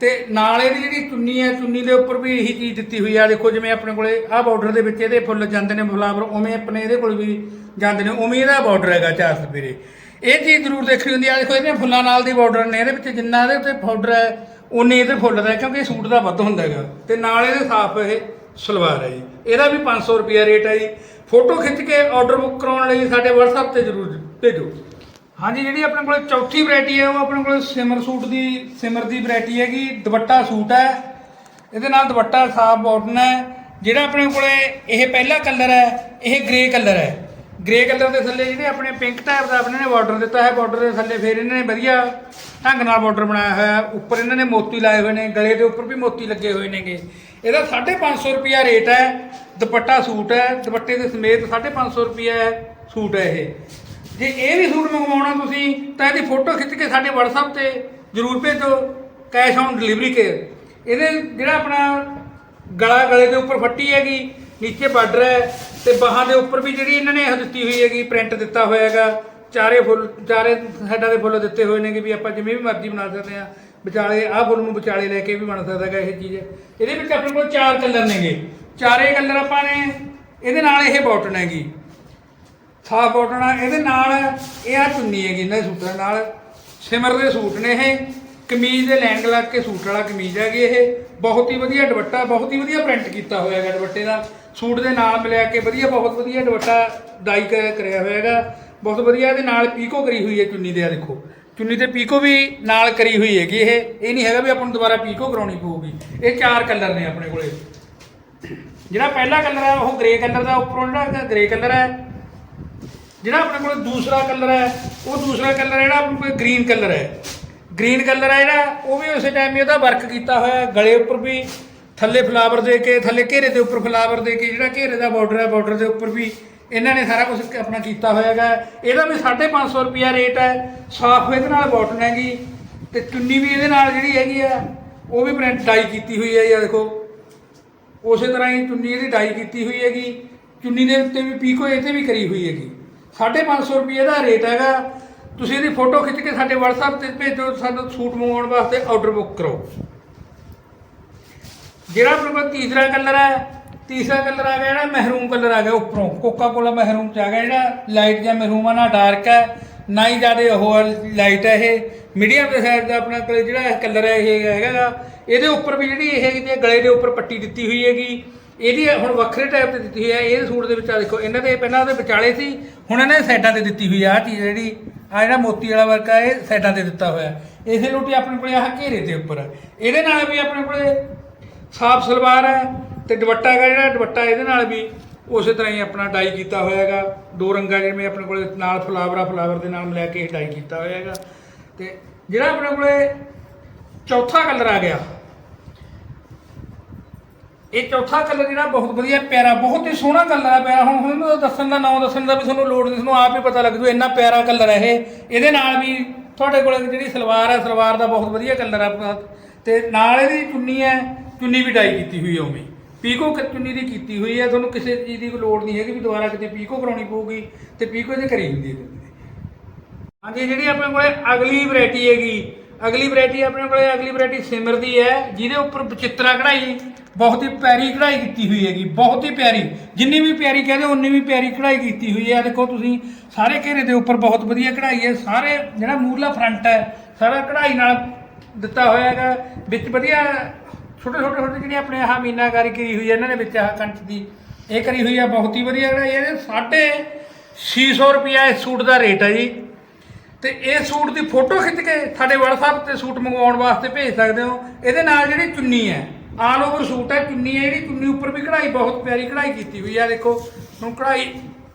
ਤੇ ਨਾਲ ਇਹਦੀ ਜਿਹੜੀ ਚੁੰਨੀ ਹੈ, ਚੁੰਨੀ ਦੇ ਉੱਪਰ ਵੀ ਇਹੀ ਚੀਜ਼ ਦਿੱਤੀ ਹੋਈ ਆ। ਦੇਖੋ ਜਿਵੇਂ ਆਪਣੇ ਕੋਲੇ ਆਹ ਬਾਰਡਰ ਦੇ ਵਿੱਚ ਇਹਦੇ ਫੁੱਲ ਜਾਂਦੇ ਨੇ ਫਲਾਵਰ ਉਵੇਂ ਆਪਣੇ ਇਹਦੇ ਕੋਲ ਵੀ ਜਾਂਦੇ ਨੇ, ਉਵੇਂ ਇਹਦਾ ਬਾਰਡਰ ਹੈਗਾ ਚਾਰ ਸਪੇਰੇ। ਇਹ ਚੀਜ਼ ਜ਼ਰੂਰ ਦੇਖਣੀ ਹੁੰਦੀ ਆ। ਦੇਖੋ ਇਹਦੇ ਫੁੱਲਾਂ ਨਾਲ ਦੀ ਬਾਰਡਰ ਨੇ, ਇਹਦੇ ਵਿੱਚ ਜਿੰਨਾ ਇਹਦੇ ਉੱਤੇ ਬਾਰਡਰ ਹੈ ਉਨੇ ਇਹਦੇ ਫੁੱਲ ਦਾ ਕਿਉਂਕਿ ਇਹ ਸੂਟ ਦਾ ਵੱਧ ਹੁੰਦਾ ਹੈਗਾ। ਤੇ ਨਾਲ ਇਹਦੇ ਸਾਫ਼ ਇਹ ਸਲਵਾਰ ਹੈ ਜੀ। ਇਹਦਾ ਵੀ 500 ਰੁਪਿਆ ਰੇਟ ਹੈ ਜੀ। ਫੋਟੋ ਖਿੱਚ ਕੇ ਆਰਡਰ ਬੁੱਕ ਕਰਾਉਣ ਲਈ ਸਾਡੇ WhatsApp ਤੇ ਜ਼ਰੂਰ ਭੇਜੋ। ਹਾਂਜੀ, ਜਿਹੜੀ ਆਪਣੇ ਕੋਲ ਚੌਥੀ ਵੈਰਾਈਟੀ ਹੈ, ਉਹ ਆਪਣੇ ਕੋਲ ਸਿਮਰ ਸੂਟ ਦੀ, ਸਿਮਰ ਦੀ ਵੈਰਾਈਟੀ ਹੈਗੀ। ਦੁਪੱਟਾ ਸੂਟ ਹੈ। ਇਹਦੇ ਨਾਲ ਦੁਪੱਟਾ ਸਾਫ਼ ਬਾਟਨ ਹੈ ਜਿਹੜਾ ਆਪਣੇ ਕੋਲੇ ਇਹ ਪਹਿਲਾ ਕਲਰ ਹੈ, ਇਹ ਗ੍ਰੇ ਕਲਰ ਹੈ। ਗ੍ਰੇ ਕਲਰ ਦੇ ਥੱਲੇ ਜਿਹੜੇ ਆਪਣੇ ਪਿੰਕ ਟਾਈਪ ਦਾ ਆਪਣੇ ਨੇ ਬਾਰਡਰ ਦਿੱਤਾ ਹੈ ਬਾਰਡਰ ਦੇ ਥੱਲੇ ਫਿਰ ਇਹਨਾਂ ਨੇ ਵਧੀਆ ਢੰਗ ਨਾਲ ਬਾਰਡਰ ਬਣਾਇਆ ਹੋਇਆ। ਉੱਪਰ ਇਹਨਾਂ ਨੇ ਮੋਤੀ ਲਾਏ ਹੋਏ ਨੇ, ਗਲੇ ਦੇ ਉੱਪਰ ਵੀ ਮੋਤੀ ਲੱਗੇ ਹੋਏ ਨੇਗੇ। ਇਹਦਾ 550 ਰੁਪਿਆ ਰੇਟ ਹੈ, ਦੁਪੱਟਾ ਸੂਟ ਹੈ, ਦੁਪੱਟੇ ਦੇ ਸਮੇਤ 550 ਰੁਪਿਆ ਸੂਟ ਹੈ ਇਹ। ਜੇ ਇਹ ਵੀ ਸੂਟ ਮੰਗਵਾਉਣਾ ਤੁਸੀਂ, ਤਾਂ ਇਹਦੀ ਫੋਟੋ ਖਿੱਚ ਕੇ ਸਾਡੇ WhatsApp ਤੇ ਜਰੂਰ ਭੇਜੋ ਕੈਸ਼ ਔਨ ਡਿਲੀਵਰੀ ਕੇ ਇਹਦੇ ਜਿਹੜਾ ਆਪਣਾ ਗਲਾ ਗਲੇ ਦੇ ਉੱਪਰ ਫੱਟੀ ਹੈਗੀ ਨੀਚੇ ਬਾਰਡਰ ਹੈ ਤੇ ਬਾਹਾਂ ਦੇ ਉੱਪਰ ਵੀ ਜਿਹੜੀ ਇਹਨਾਂ ਨੇ ਇਹ ਦਿੱਤੀ ਹੋਈ ਹੈਗੀ ਪ੍ਰਿੰਟ ਦਿੱਤਾ ਹੋਇਆ ਹੈਗਾ। ਚਾਰੇ ਫੁੱਲ, ਚਾਰੇ ਸਾਈਡਾਂ ਦੇ ਫੁੱਲ ਦਿੱਤੇ ਹੋਏ ਨੇਗੇ ਵੀ ਆਪਾਂ ਜਿਵੇਂ ਵੀ ਮਰਜ਼ੀ ਬਣਾ ਸਕਦੇ ਆ ਵਿਚਾਲੇ ਆਹ ਫੁੱਲ ਨੂੰ ਵਿਚਾਲੇ ਲੈ ਕੇ ਵੀ ਬਣ ਸਕਦਾ ਹੈਗਾ ਇਹ ਚੀਜ਼। ਇਹਦੇ ਵਿੱਚ ਆਪਣੇ ਕੋਲ ਚਾਰ ਕਲਰ ਨੇਗੇ। ਚਾਰੇ ਕਲਰ ਆਪਾਂ ਨੇ ਇਹਦੇ ਨਾਲ ਇਹ ਬੋਟਨ ਹੈਗੀ। ਸਾਫ਼ ਬੋਟਨ ਆ, ਇਹਦੇ ਨਾਲ ਇਹ ਆ ਚੁੰਨੀ ਹੈਗੀ, ਇਹਨਾਂ ਦੇ ਸੂਟਾਂ ਨਾਲ। ਸਿਮਰ ਦੇ ਸੂਟ ਨੇ ਇਹ, ਕਮੀਜ਼ ਦੇ ਲੈਂਗ ਲੱਗ ਕੇ ਸੂਟ ਵਾਲਾ ਕਮੀਜ਼ ਹੈਗੀ ਇਹ। ਬਹੁਤ ਹੀ ਵਧੀਆ ਦੁਪੱਟਾ, ਬਹੁਤ ਹੀ ਵਧੀਆ ਪ੍ਰਿੰਟ ਕੀਤਾ ਹੋਇਆ ਹੈਗਾ ਦੁਪੱਟੇ ਦਾ। ਸੂਟ ਦੇ ਨਾਲ ਮਿਲਿਆ ਕੇ ਵਧੀਆ, ਬਹੁਤ ਵਧੀਆ ਦੁਪੱਟਾ ਡਾਈ ਕਰਿਆ ਹੋਇਆ ਹੈਗਾ। ਬਹੁਤ ਵਧੀਆ ਇਹਦੇ ਨਾਲ ਪੀਕੋ ਕਰੀ ਹੋਈ ਹੈ ਚੁੰਨੀ ਦੇ ਆ ਦੇਖੋ। ਚੁੰਨੀ ਤੇ ਪੀਕੋ ਵੀ ਨਾਲ ਕਰੀ ਹੋਈ ਹੈਗੀ ਇਹ। ਇਹ ਨਹੀਂ ਹੈਗਾ ਵੀ ਆਪਾਂ ਨੂੰ ਦੁਬਾਰਾ ਪੀਕੋ ਕਰਾਉਣੀ ਪਊਗੀ। ਇਹ ਚਾਰ ਕਲਰ ਨੇ ਆਪਣੇ ਕੋਲੇ। ਜਿਹੜਾ ਪਹਿਲਾ ਕਲਰ ਹੈ ਉਹ ਗ੍ਰੇ ਕਲਰ ਦਾ ਉੱਪਰੋਂ ਜਿਹੜਾ ਗ੍ਰੇ ਕਲਰ ਹੈ। ਜਿਹੜਾ ਆਪਣੇ ਕੋਲ ਦੂਸਰਾ ਕਲਰ ਹੈ, ਉਹ ਦੂਸਰਾ ਕਲਰ ਜਿਹੜਾ ਆਪਣੇ ਕੋਲ ਗ੍ਰੀਨ ਕਲਰ ਹੈ। ਗ੍ਰੀਨ ਕਲਰ ਹੈ ਜਿਹੜਾ, ਉਹ ਵੀ ਉਸੇ ਟਾਈਮ ਹੀ ਉਹਦਾ ਵਰਕ ਕੀਤਾ ਹੋਇਆ, ਗਲੇ ਉੱਪਰ ਵੀ। ਥੱਲੇ ਫਲਾਵਰ ਦੇ ਕੇ, ਥੱਲੇ ਘੇਰੇ ਦੇ ਉੱਪਰ ਫਲਾਵਰ ਦੇ ਕੇ, ਜਿਹੜਾ ਘੇਰੇ ਦਾ ਬਾਰਡਰ ਹੈ ਬਾਰਡਰ ਦੇ ਉੱਪਰ ਵੀ ਇਹਨਾਂ ਨੇ ਸਾਰਾ ਕੁਝ ਆਪਣਾ ਕੀਤਾ ਹੋਇਆ ਹੈਗਾ ਇਹਦਾ ਵੀ 550 ਰੁਪਿਆ ਰੇਟ ਹੈ। ਸਾਫ਼ ਇਹਦੇ ਨਾਲ ਬਾਟਨ ਹੈਗੀ। ਤੇ ਚੁੰਨੀ ਵੀ ਇਹਦੇ ਨਾਲ ਜਿਹੜੀ ਹੈਗੀ ਆ, ਉਹ ਵੀ ਪ੍ਰਿੰਟ ਡਾਈ ਕੀਤੀ ਹੋਈ ਹੈ ਇਹ ਦੇਖੋ। ਉਸੇ ਤਰ੍ਹਾਂ ਹੀ ਚੁੰਨੀ ਇਹਦੀ ਡਾਈ ਕੀਤੀ ਹੋਈ ਹੈਗੀ। ਚੁੰਨੀ ਦੇ ਉੱਤੇ ਵੀ ਪੀਕੋ ਇਹ ਤੇ ਵੀ ਕਰੀ ਹੋਈ ਹੈਗੀ। 550 ਰੁਪਏ ਦਾ ਰੇਟ ਹੈਗਾ। ਤੁਸੀਂ ਇਹਦੀ ਫੋਟੋ ਖਿੱਚ ਕੇ ਸਾਡੇ WhatsApp ਤੇ ਭੇਜੋ, ਸਾਨੂੰ ਸੂਟ ਮੰਗਵਾਉਣ ਵਾਸਤੇ ਆਰਡਰ ਬੁੱਕ ਕਰੋ। ਜਿਹੜਾ ਆਪਣੇ ਕੋਲ ਤੀਸਰਾ ਕਲਰ ਹੈ, ਤੀਸਰਾ ਕਲਰ ਆ ਗਿਆ ਜਿਹੜਾ ਮਹਿਰੂਮ ਕਲਰ ਆ ਗਿਆ ਉੱਪਰੋਂ। ਕੋਕਾ ਕੋਲਾ ਮਹਿਰੂਮ ਚ ਆ ਗਿਆ ਜਿਹੜਾ ਲਾਈਟ ਜਾਂ ਮਹਿਰੂਮ ਆ, ਨਾ ਡਾਰਕ ਹੈ, ਨਾ ਹੀ ਜ਼ਿਆਦਾ ਉਹ ਲਾਈਟ ਹੈ ਇਹ। ਮੀਡੀਅਮ ਦੇ ਸਾਈਡ ਦਾ ਆਪਣਾ ਕੋਲ ਜਿਹੜਾ ਕਲਰ ਹੈ, ਇਹ ਹੈਗਾ ਇਹਦੇ ਉੱਪਰ ਵੀ ਜਿਹੜੀ ਇਹ ਹੈਗੀ ਹੈ ਗਲੇ ਦੇ ਉੱਪਰ ਪੱਟੀ ਦਿੱਤੀ ਹੋਈ ਹੈਗੀ। ਇਹਦੀ ਹੁਣ ਵੱਖਰੇ ਟਾਈਪ ਤੇ ਦਿੱਤੀ ਹੋਈ ਹੈ। ਇਹ ਸੂਟ ਦੇ ਵਿੱਚ ਆ ਦੇਖੋ, ਇਹਨਾਂ ਦੇ ਪਹਿਲਾਂ ਉਹਦੇ ਵਿਚਾਲੇ ਸੀ, ਹੁਣ ਇਹਨਾਂ ਦੇ ਸਾਈਡਾਂ ਤੇ ਦਿੱਤੀ ਹੋਈ ਆ ਆਹ ਚੀਜ਼ ਜਿਹੜੀ ਆ ਜਿਹੜਾ ਮੋਤੀ ਵਾਲਾ ਵਰਕ ਆ, ਇਹ ਸਾਈਡਾਂ ਤੇ ਦਿੱਤਾ ਹੋਇਆ। ਇਸੇ ਲੋਟੀ ਆਪਣੇ ਕੋਲੇ ਆਹ ਘੇਰੇ ਦੇ ਉੱਪਰ। ਇਹਦੇ ਨਾਲ ਵੀ ਆਪਣੇ ਕੋਲੇ ਸਾਫ਼ ਸਲਵਾਰ ਹੈ ਤੇ ਦੁਪੱਟਾ ਹੈਗਾ ਜਿਹੜਾ, ਦੁਪੱਟਾ ਇਹਦੇ ਨਾਲ ਵੀ ਉਸੇ ਤਰ੍ਹਾਂ ਹੀ ਆਪਣਾ ਡਾਈ ਕੀਤਾ ਹੋਇਆ ਹੈਗਾ। ਦੋ ਰੰਗਾਂ ਜਿਵੇਂ ਆਪਣੇ ਕੋਲੇ ਨਾਲ ਫਲਾਵਰ ਫਲਾਵਰ ਦੇ ਨਾਲ ਮਿਲਾ ਕੇ ਡਾਈ ਕੀਤਾ ਹੋਇਆ ਹੈਗਾ। ਤੇ ਜਿਹੜਾ ਆਪਣੇ ਕੋਲੇ ਚੌਥਾ ਕਲਰ ਆ ਗਿਆ। ਇਹ ਚੌਥਾ ਕਲਰ ਜਿਹੜਾ ਬਹੁਤ ਵਧੀਆ ਪਿਆਰਾ, ਬਹੁਤ ਹੀ ਸੋਹਣਾ ਕਲਰ ਆ ਪਿਆਰਾ। ਹੁਣ ਹੁਣ ਦੱਸਣ ਦਾ, ਨਾਮ ਦੱਸਣ ਦਾ ਵੀ ਤੁਹਾਨੂੰ ਲੋੜ ਨਹੀਂ, ਤੁਹਾਨੂੰ ਆਪ ਹੀ ਪਤਾ ਲੱਗ ਜੂ, ਇੰਨਾ ਪਿਆਰਾ ਕਲਰ ਹੈ ਇਹ। ਇਹਦੇ ਨਾਲ ਵੀ ਤੁਹਾਡੇ ਕੋਲ ਜਿਹੜੀ ਸਲਵਾਰ ਹੈ, ਸਲਵਾਰ ਦਾ ਬਹੁਤ ਵਧੀਆ ਕਲਰ ਹੈ ਆਪਣਾ ਤੇ ਨਾਲ ਇਹਦੀ ਚੁੰਨੀ ਹੈ ਚੁੰਨੀ ਵੀ ਡਾਈ ਕੀਤੀ ਹੋਈ ਹੈ ਉਵੇਂ। ਪੀਕੋ ਚੁੰਨੀ ਦੀ ਕੀਤੀ ਹੋਈ ਹੈ ਤੁਹਾਨੂੰ ਕਿਸੇ ਚੀਜ਼ ਦੀ ਕੋਈ ਲੋੜ ਨਹੀਂ ਹੈਗੀ ਵੀ ਦੁਬਾਰਾ ਕਿਤੇ ਪੀਕੋ ਕਰਾਉਣੀ ਪਊਗੀ ਤੇ ਪੀਕੋ ਇਹਦੇ ਕਰੀ ਹੁੰਦੀ ਹੈ ਹਾਂਜੀ, ਜਿਹੜੀ ਆਪਣੇ ਕੋਲੇ ਅਗਲੀ ਵੈਰਾਈਟੀ ਹੈਗੀ, ਅਗਲੀ ਵੈਰਾਈਟੀ ਆਪਣੇ ਕੋਲੇ ਅਗਲੀ ਵੈਰਾਈਟੀ ਸਿਮਰ ਦੀ ਹੈ, ਜਿਹਦੇ ਉੱਪਰ ਬਚਿੱਤਰਾ ਕਢਾਈ, ਬਹੁਤ ਹੀ ਪਿਆਰੀ ਕਢਾਈ ਕੀਤੀ ਹੋਈ ਹੈਗੀ, ਬਹੁਤ ਹੀ ਪਿਆਰੀ। ਜਿੰਨੀ ਵੀ ਪਿਆਰੀ ਕਹਦੇ ਉਨੀ ਵੀ ਪਿਆਰੀ ਕਢਾਈ ਕੀਤੀ ਹੋਈ ਹੈ। ਦੇਖੋ ਤੁਸੀਂ, ਸਾਰੇ ਘੇਰੇ ਦੇ ਉੱਪਰ ਬਹੁਤ ਵਧੀਆ ਕਢਾਈ ਹੈ। ਸਾਰੇ, ਜਿਹੜਾ ਮੂਰਲਾ ਫਰੰਟ ਹੈ, ਸਾਰਾ ਕਢਾਈ ਨਾਲ ਦਿੱਤਾ ਹੋਇਆ ਹੈਗਾ, ਵਿੱਚ ਵਧੀਆ ਛੋਟੇ ਛੋਟੇ ਛੋਟੇ ਜਿਹੜੇ ਆਪਣੇ ਆਹ ਮੀਨਾਕਾਰੀ ਕਰੀ ਹੋਈ ਹੈ ਇਹਨਾਂ ਨੇ ਵਿੱਚ ਆਹ ਕੰਚ ਦੀ। ਇਹ ਕਰੀ ਹੋਈ ਆ ਬਹੁਤ ਹੀ ਵਧੀਆ ਕਢਾਈ ਹੈ ਇਹਦੇ ਸਾਢੇ 600 ਰੁਪਿਆ ਇਸ ਸੂਟ ਦਾ ਰੇਟ ਹੈ ਜੀ। ਤੇ ਇਹ ਸੂਟ ਦੀ ਫੋਟੋ ਖਿੱਚ ਕੇ ਸਾਡੇ WhatsApp ਤੇ ਸੂਟ ਮੰਗਵਾਉਣ ਵਾਸਤੇ ਭੇਜ ਸਕਦੇ ਹੋ। ਇਹਦੇ ਨਾਲ ਜਿਹੜੀ ਚੁੰਨੀ ਹੈ, ਆਲ ਓਵਰ ਸੂਟ ਹੈ, ਚੁੰਨੀ ਹੈ, ਜਿਹੜੀ ਚੁੰਨੀ ਉੱਪਰ ਵੀ ਕਢਾਈ, ਬਹੁਤ ਪਿਆਰੀ ਕਢਾਈ ਕੀਤੀ ਹੋਈ ਆ, ਦੇਖੋ। ਹੁਣ ਕਢਾਈ,